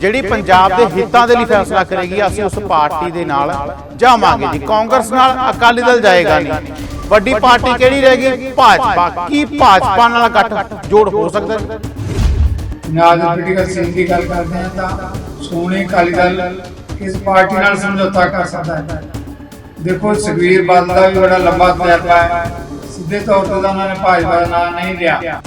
ਜਿਹੜੀ ਪੰਜਾਬ ਦੇ ਹਿੱਤਾਂ ਦੇ ਲਈ ਫੈਸਲਾ ਕਰੇਗੀ ਅਸੀਂ ਉਸ ਪਾਰਟੀ ਦੇ ਨਾਲ ਜਾਵਾਂਗੇ ਜੀ। ਕਾਂਗਰਸ ਨਾਲ ਅਕਾਲੀ ਦਲ ਜਾਏਗਾ ਨਹੀਂ। ਵੱਡੀ ਪਾਰਟੀ ਕਿਹੜੀ ਰਹੇਗੀ ਭਾਜਪਾ। ਕੀ ਭਾਜਪਾ ਨਾਲ ਗੱਠ ਜੋੜ ਹੋ ਸਕਦਾ ਹੈ ਦੇ ਪੋਲੀਟੀਕਲ ਸੀਨ ਦੀ ਗੱਲ ਕਰਦੇ ਹਾਂ ਤਾਂ ਸੋਹਣੇ ਅਕਾਲੀ ਦਲ ਇਸ ਪਾਰਟੀ ਨਾਲ ਸਮਝੌਤਾ ਕਰ ਸਕਦਾ ਹੈ। ਦੇਖੋ ਸੁਖਵੀਰ ਬਾਦਲ ਦਾ ਵੀ ਬੜਾ ਲੰਬਾ ਤਜਰਬਾ ਹੈ। ਸਿੱਧੇ ਤੌਰ ਤੇ ਤਾਂ ਉਹਨਾਂ ਨੇ ਭਾਜਪਾ ਦਾ ਨਾਮ ਨਹੀਂ ਲਿਆ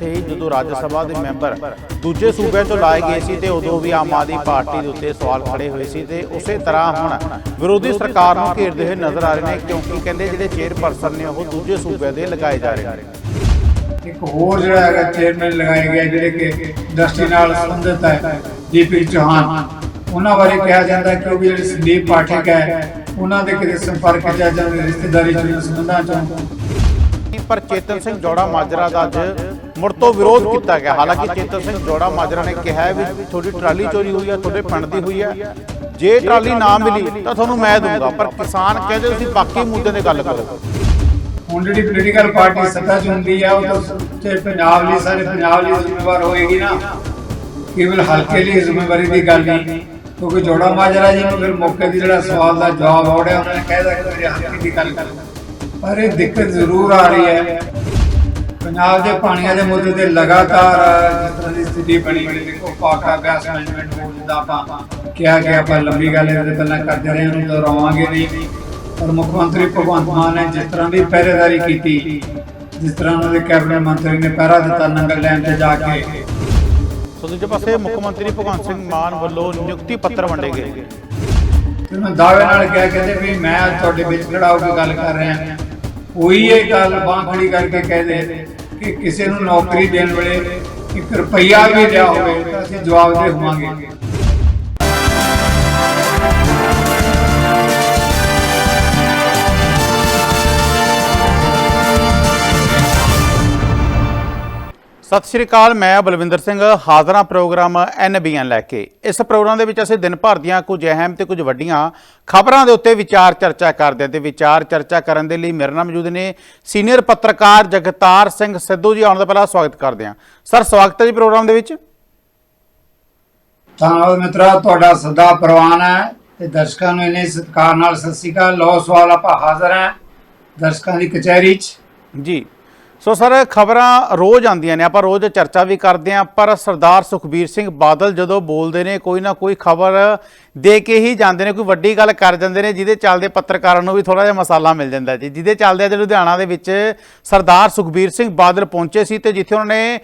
ਤੇ ਜਦੋਂ ਰਾਜ ਸਭਾ ਦੇ ਮੈਂਬਰ ਦੂਜੇ ਸੂਬਿਆਂ ਤੋਂ ਲਾਏ ਗਏ ਸੀ ਤੇ ਉਦੋਂ ਵੀ ਆਮ ਆਦਮੀ ਪਾਰਟੀ ਦੇ ਉੱਤੇ ਸਵਾਲ ਖੜੇ ਹੋਏ ਸੀ ਤੇ ਉਸੇ ਤਰ੍ਹਾਂ ਹੁਣ ਵਿਰੋਧੀ ਸਰਕਾਰ ਨੂੰ ਘੇਰਦੇ ਹੋਏ ਨਜ਼ਰ ਆ ਰਹੇ ਨੇ ਕਿਉਂਕਿ ਕਹਿੰਦੇ ਜਿਹੜੇ ਚੇਅਰਪਰਸਨ ਨੇ ਉਹ ਦੂਜੇ ਸੂਬਿਆਂ ਦੇ ਲਗਾਏ ਜਾ ਰਹੇ ਨੇ। ਇੱਕ ਹੋਰ ਜਿਹੜਾ ਹੈਗਾ ਚੇਅਰਮੈਨ ਲਗਾਏ ਗਏ ਜਿਹੜੇ ਕਿ ਇੰਡਸਟਰੀ ਨਾਲ ਸੰਬੰਧਿਤ ਹੈ ਜੀਪੀ ਚੌਹਾਨ। ਉਹਨਾਂ ਬਾਰੇ ਕਿਹਾ ਜਾਂਦਾ ਹੈ ਕਿ ਉਹ ਵੀ ਜਿਹੜੇ ਸੰਦੀਪ ਪਾਠਕ ਹੈ ਉਹਨਾਂ ਦੇ ਕਿਤੇ ਸੰਪਰਕ ਚ ਜਾਂ ਰਿਸ਼ਤੇਦਾਰੀ ਚ ਸੰਬੰਧਾਂ ਚ। ਪਰ ਚੇਤਨ ਸਿੰਘ ਜੋੜਾ ਮਾਜਰਾ ਦਾ ਅੱਜ ਮੁੜ ਤੋਂ ਵਿਰੋਧ ਕੀਤਾ ਗਿਆ। ਹਾਲਾਂਕਿ ਚੇਤਨ ਸਿੰਘ ਜੋੜਾ ਮਾਜਰਾ ਨੇ ਕਿਹਾ ਹੈ ਵੀ ਤੁਹਾਡੀ ਟਰਾਲੀ ਚੋਰੀ ਹੋਈ ਹੈ ਤੁਹਾਡੇ ਪਿੰਡ ਦੀ ਹੋਈ ਹੈ ਜੇ ਟਰਾਲੀ ਨਾ ਮਿਲੀ ਤਾਂ ਤੁਹਾਨੂੰ ਮੈਂ ਦੂੰਗਾ ਪਰ ਕਿਸਾਨ ਕਹਿੰਦੇ ਤੁਸੀਂ ਬਾਕੀ ਮੁੱਦਿਆਂ ਤੇ ਗੱਲ ਕਰੋ। ਹੁਣ ਜਿਹੜੀ ਪੋਲੀਟੀਕਲ ਪਾਰਟੀ ਸੱਤਾ 'ਚ ਹੁੰਦੀ ਆ, ਉਹ ਤੇ ਪੰਜਾਬ ਲਈ ਸਾਰੇ ਪੰਜਾਬ ਲਈ ਜ਼ਿੰਮੇਵਾਰ ਹੋਏਗੀ ਨਾ। ਕੇਵਲ ਹਲਕੇ ਲਈ ਜ਼ਿੰਮੇਵਾਰੀ ਦੀ ਗੱਲ ਨਹੀਂ, ਕਿਉਂਕਿ ਜੋੜਾ ਮਾਜਰਾ ਜੀ ਨੂੰ ਫਿਰ ਮੌਕੇ ਦੀ ਜਿਹੜਾ ਸਵਾਲ ਦਾ ਜਵਾਬ ਆਉੜਿਆ ਉਹਨਾਂ ਨੇ ਕਹਿਦਾ ਕਿ ਮੇਰੇ ਹਲਕੇ ਦੀ ਗੱਲ ਕਰ। ਪਰ ਇਹ ਦਿੱਕਤ ਜ਼ਰੂਰ ਆ ਰਹੀ ਹੈ। ਪੰਜਾਬ ਦੇ ਪਾਣੀਆਂ ਦੇ ਮੁੱਦੇ ਤੇ ਲਗਾਤਾਰ ਜਿਸ ਤਰ੍ਹਾਂ ਦੀ ਸਥਿਤੀ ਬਣੀ ਹੋਈ ਦੇਖੋ ਪਾਕਾ ਗੈਸ ਮੈਨੇਜਮੈਂਟ ਬੋਰਡ ਦਾ ਆਪਾਂ ਕਿਹਾ ਕਿ ਆਪਾਂ ਲੰਬੀ ਗੱਲ ਇਹਦੇ ਪਹਿਲਾਂ ਕਰਦੇ ਰਹੇ ਉਹਨੂੰ ਦੁਹਰਾਵਾਂਗੇ ਨਹੀਂ। ਪਰ ਮੁੱਖ ਮੰਤਰੀ ਭਗਵੰਤ ਮਾਨ ਨੇ ਜਿਸ ਤਰ੍ਹਾਂ ਦੀ ਪਹਿਰੇਦਾਰੀ ਕੀਤੀ ਜਿਸ ਤਰ੍ਹਾਂ ਉਹਨਾਂ ਦੇ ਕੈਬਨਿਟ ਮੰਤਰੀ ਨੇ ਪਹਿਰਾ ਦਿੱਤਾ ਨੰਗਲ ਲੈਣ ਤੇ ਜਾ ਕੇ। ਸੋ ਦੂਜੇ ਪਾਸੇ ਮੁੱਖ ਮੰਤਰੀ ਭਗਵੰਤ ਸਿੰਘ ਮਾਨ ਵੱਲੋਂ ਨਿਯੁਕਤੀ ਪੱਤਰ ਵੰਡੇ ਗਏ। ਮੈਂ ਦਾਅਵੇ ਨਾਲ ਕਿਹਾ ਕਹਿੰਦੇ ਵੀ ਮੈਂ ਤੁਹਾਡੇ ਵਿੱਚ ਖੜਾ ਹੋ ਕੇ ਗੱਲ ਕਰ ਰਿਹਾ। ਕੋਈ ਇਹ ਗੱਲ ਬਾਂਹ ਖੜੀ ਕਰਕੇ ਕਹਿ ਦੇ ਕਿ ਕਿਸੇ ਨੂੰ ਨੌਕਰੀ ਦੇਣ ਵੇਲੇ ਇੱਕ ਰੁਪਈਆ ਵੀ ਲਿਆ ਹੋਵੇ ਤਾਂ ਅਸੀਂ ਜਵਾਬ ਦੇ ਹੋਵਾਂਗੇ। ਸਤਿ ਸ਼੍ਰੀ ਅਕਾਲ ਮੈਂ ਬਲਵਿੰਦਰ ਸਿੰਘ ਹਾਜ਼ਰਾਂ ਪ੍ਰੋਗਰਾਮ ਐਨਬੀਐਨ ਲੈ ਕੇ। ਇਸ ਪ੍ਰੋਗਰਾਮ ਦੇ ਵਿੱਚ ਅਸੀਂ ਦਿਨ ਭਰ ਦੀਆਂ ਕੁਝ ਅਹਿਮ ਤੇ ਕੁਝ ਵੱਡੀਆਂ ਖਬਰਾਂ ਦੇ ਉੱਤੇ ਵਿਚਾਰ ਚਰਚਾ ਕਰਦੇ ਹਾਂ ਤੇ ਵਿਚਾਰ ਚਰਚਾ ਕਰਨ ਦੇ ਲਈ ਮੇਰੇ ਨਾਲ ਮੌਜੂਦ ਨੇ ਸੀਨੀਅਰ ਪੱਤਰਕਾਰ ਜਗਤਾਰ ਸਿੰਘ ਸਿੱਧੂ ਜੀ। ਆਉਣ ਦਾ ਪਹਿਲਾਂ ਸਵਾਗਤ ਕਰਦੇ ਹਾਂ। ਸਰ ਸਵਾਗਤ ਹੈ ਜੀ ਪ੍ਰੋਗਰਾਮ ਦੇ ਵਿੱਚ। ਧੰਨਵਾਦ ਮਿੱਤਰਾ ਤੁਹਾਡਾ ਸਦਾ ਪ੍ਰਵਾਨ ਹੈ ਤੇ ਦਰਸ਼ਕਾਂ ਨੂੰ ਇਹਨੇ ਸਤਿਕਾਰ ਨਾਲ ਸਤਿ ਸ਼੍ਰੀ ਅਕਾਲ। ਲੋ ਸਵਾਲ ਆਪਾਂ ਹਾਜ਼ਰ ਹਾਂ ਦਰਸ਼ਕਾਂ ਦੀ ਕਚਹਿਰੀ 'ਚ। ਜੀ। ਸੋ ਸਰ, ਖਬਰਾਂ ਰੋਜ਼ ਆਉਂਦੀਆਂ ਨੇ, ਆਪਾਂ ਰੋਜ਼ ਚਰਚਾ ਵੀ ਕਰਦੇ ਹਾਂ, ਪਰ ਸਰਦਾਰ ਸੁਖਬੀਰ ਸਿੰਘ ਬਾਦਲ ਜਦੋਂ ਬੋਲਦੇ ਨੇ, ਕੋਈ ਨਾ ਕੋਈ ਖਬਰ ਦੇ ਕੇ ਹੀ ਜਾਂਦੇ ਨੇ, ਕੋਈ ਵੱਡੀ ਗੱਲ ਕਰ ਜਾਂਦੇ ਨੇ, ਜਿਹਦੇ ਚੱਲਦੇ ਪੱਤਰਕਾਰਾਂ ਨੂੰ ਵੀ ਥੋੜਾ ਜਿਹਾ ਮਸਾਲਾ ਮਿਲ ਜਾਂਦਾ ਜੀ। ਜਿਹਦੇ ਚੱਲਦੇ ਅੱਜ ਲੁਧਿਆਣਾ ਦੇ ਵਿੱਚ ਸਰਦਾਰ ਸੁਖਬੀਰ ਸਿੰਘ ਬਾਦਲ ਪਹੁੰਚੇ ਸੀ ਤੇ ਜਿੱਥੇ ਉਹਨਾਂ ਨੇ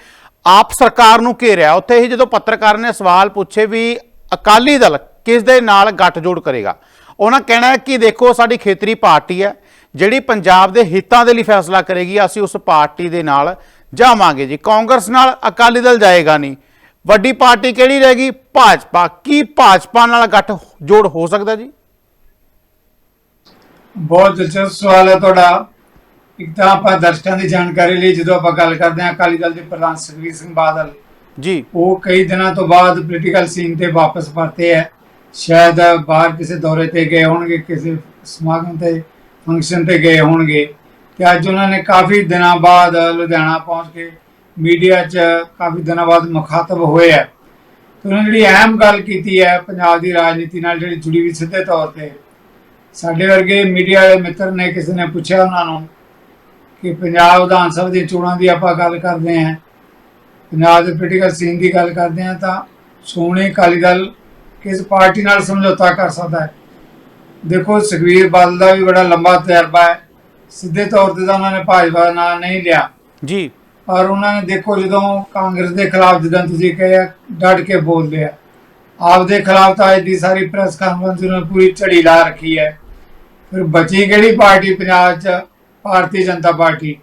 ਆਪ ਸਰਕਾਰ ਨੂੰ ਘੇਰਿਆ। ਉੱਥੇ ਹੀ ਜਦੋਂ ਪੱਤਰਕਾਰ ਨੇ ਸਵਾਲ ਪੁੱਛੇ ਵੀ ਅਕਾਲੀ ਦਲ ਕਿਸ ਦੇ ਨਾਲ ਗੱਠਜੋੜ ਕਰੇਗਾ? ਉਹਨਾਂ ਕਹਿਣਾ ਕਿ ਦੇਖੋ, ਸਾਡੀ ਖੇਤਰੀ ਪਾਰਟੀ ਹੈ ਜਿਹੜੀ ਪੰਜਾਬ ਦੇ ਹਿੱਤਾਂ ਦੇ ਲਈ ਫੈਸਲਾ ਕਰੇਗੀ ਅਸੀਂ ਉਸ ਪਾਰਟੀ ਦੇ ਨਾਲ ਜਾਵਾਂਗੇ ਜੀ। ਕਾਂਗਰਸ ਨਾਲ ਅਕਾਲੀ ਦਲ ਜਾਏਗਾ ਨਹੀਂ। ਵੱਡੀ ਪਾਰਟੀ ਕਿਹੜੀ ਰਹੇਗੀ ਭਾਜਪਾ। ਕੀ ਭਾਜਪਾ ਨਾਲ ਗੱਠ ਜੋੜ ਹੋ ਸਕਦਾ ਜੀ? ਬਹੁਤ ਦਿਲਚਸਪ ਸਵਾਲ ਹੈ ਤੁਹਾਡਾ। ਇੱਕ ਤਾਂ ਆਪਾਂ ਦਰਸ਼ਕਾਂ ਦੀ ਜਾਣਕਾਰੀ ਲਈ ਜਦੋਂ ਆਪਾਂ ਗੱਲ ਕਰਦੇ ਹਾਂ ਅਕਾਲੀ ਦਲ ਦੇ ਪ੍ਰਧਾਨ ਸੁਖਬੀਰ ਸਿੰਘ ਬਾਦਲ। ਜੀ। ਉਹ ਕਈ ਦਿਨਾਂ ਤੋਂ ਬਾਅਦ ਪੋਲੀਟੀਕਲ ਸੀਨ ਤੇ ਵਾਪਸ ਪਰਤੇ ਹੈ। ਸ਼ਾਇਦ ਬਾਹਰ ਕਿਸੇ ਦੌਰੇ ਤੇ ਗਏ ਹੋਣਗੇ ਕਿਸੇ ਸਮਾਗਮ ਤੇ। ਫੰਕਸ਼ਨ ਤੇ ਗਏ ਹੋਣਗੇ। ਤੇ ਅੱਜ ਉਹਨਾਂ ਨੇ ਕਾਫੀ ਦਿਨਾਂ ਬਾਅਦ ਲੁਧਿਆਣਾ ਪਹੁੰਚ ਕੇ ਮੀਡੀਆ 'ਚ ਕਾਫੀ ਦਿਨਾਂ ਬਾਅਦ ਮੁਖਾਤਬ ਹੋਏ ਆ। ਤੇ ਉਹਨਾਂ ਨੇ ਜਿਹੜੀ ਅਹਿਮ ਗੱਲ ਕੀਤੀ ਹੈ ਪੰਜਾਬ ਦੀ ਰਾਜਨੀਤੀ ਨਾਲ ਜਿਹੜੀ ਜੁੜੀ ਵੀ ਸਿੱਧੇ ਤੌਰ ਤੇ, ਸਾਡੇ ਵਰਗੇ ਮੀਡੀਆ ਵਾਲੇ ਮਿੱਤਰ ਨੇ ਕਿਸੇ ਨੇ ਪੁੱਛਿਆ ਉਹਨਾਂ ਨੂੰ ਕਿ ਪੰਜਾਬ ਵਿਧਾਨ ਸਭਾ ਦੀਆਂ ਚੋਣਾਂ ਦੀ ਆਪਾਂ ਗੱਲ ਕਰਦੇ ਹਾਂ, ਪੰਜਾਬ ਦੇ ਪੋਲੀਟੀਕਲ ਸੀਨ ਦੀ ਗੱਲ ਕਰਦੇ ਹਾਂ ਤਾਂ ਸੋਹਣੇ ਅਕਾਲੀ ਦਲ ਕਿਸ ਪਾਰਟੀ ਨਾਲ ਸਮਝੌਤਾ ਕਰ ਸਕਦਾ ਹੈ? ਦੇਖੋ ਸੁਖਵੀਰ ਬਾਦਲ ਦਾ ਵੀ ਬੜਾ ਲੰਬਾ ਤਜਰਬਾ ਹੈ। ਸਿੱਧੇ ਤੌਰ ਤੇ ਤਾਂ ਉਹਨਾਂ ਨੇ ਭਾਜਪਾ ਦਾ ਨਾਮ ਨਹੀਂ ਲਿਆ। ਜੀ। ਪਰ ਉਹਨਾਂ ਨੇ ਦੇਖੋ ਜਦੋਂ ਕਾਂਗਰਸ ਦੇ ਖਿਲਾਫ ਜਦੋਂ ਤੁਸੀਂ ਕਿਹਾ ਡਟ ਕੇ ਬੋਲਦੇ ਆ ਆਪਦੇ ਖਿਲਾਫ ਤਾਂ ਅੱਜ ਦੀ ਸਾਰੀ ਪ੍ਰੈਸ ਕਾਨਫਰੰਸ ਉਹਨਾਂ ਨੇ ਪੂਰੀ ਝੜੀ ਲਾ ਰੱਖੀ ਹੈ। ਫਿਰ ਬਚੀ ਕਿਹੜੀ ਪਾਰਟੀ? ਪੰਜਾਬ 'ਚ ਭਾਰਤੀ ਜਨਤਾ ਪਾਰਟੀ।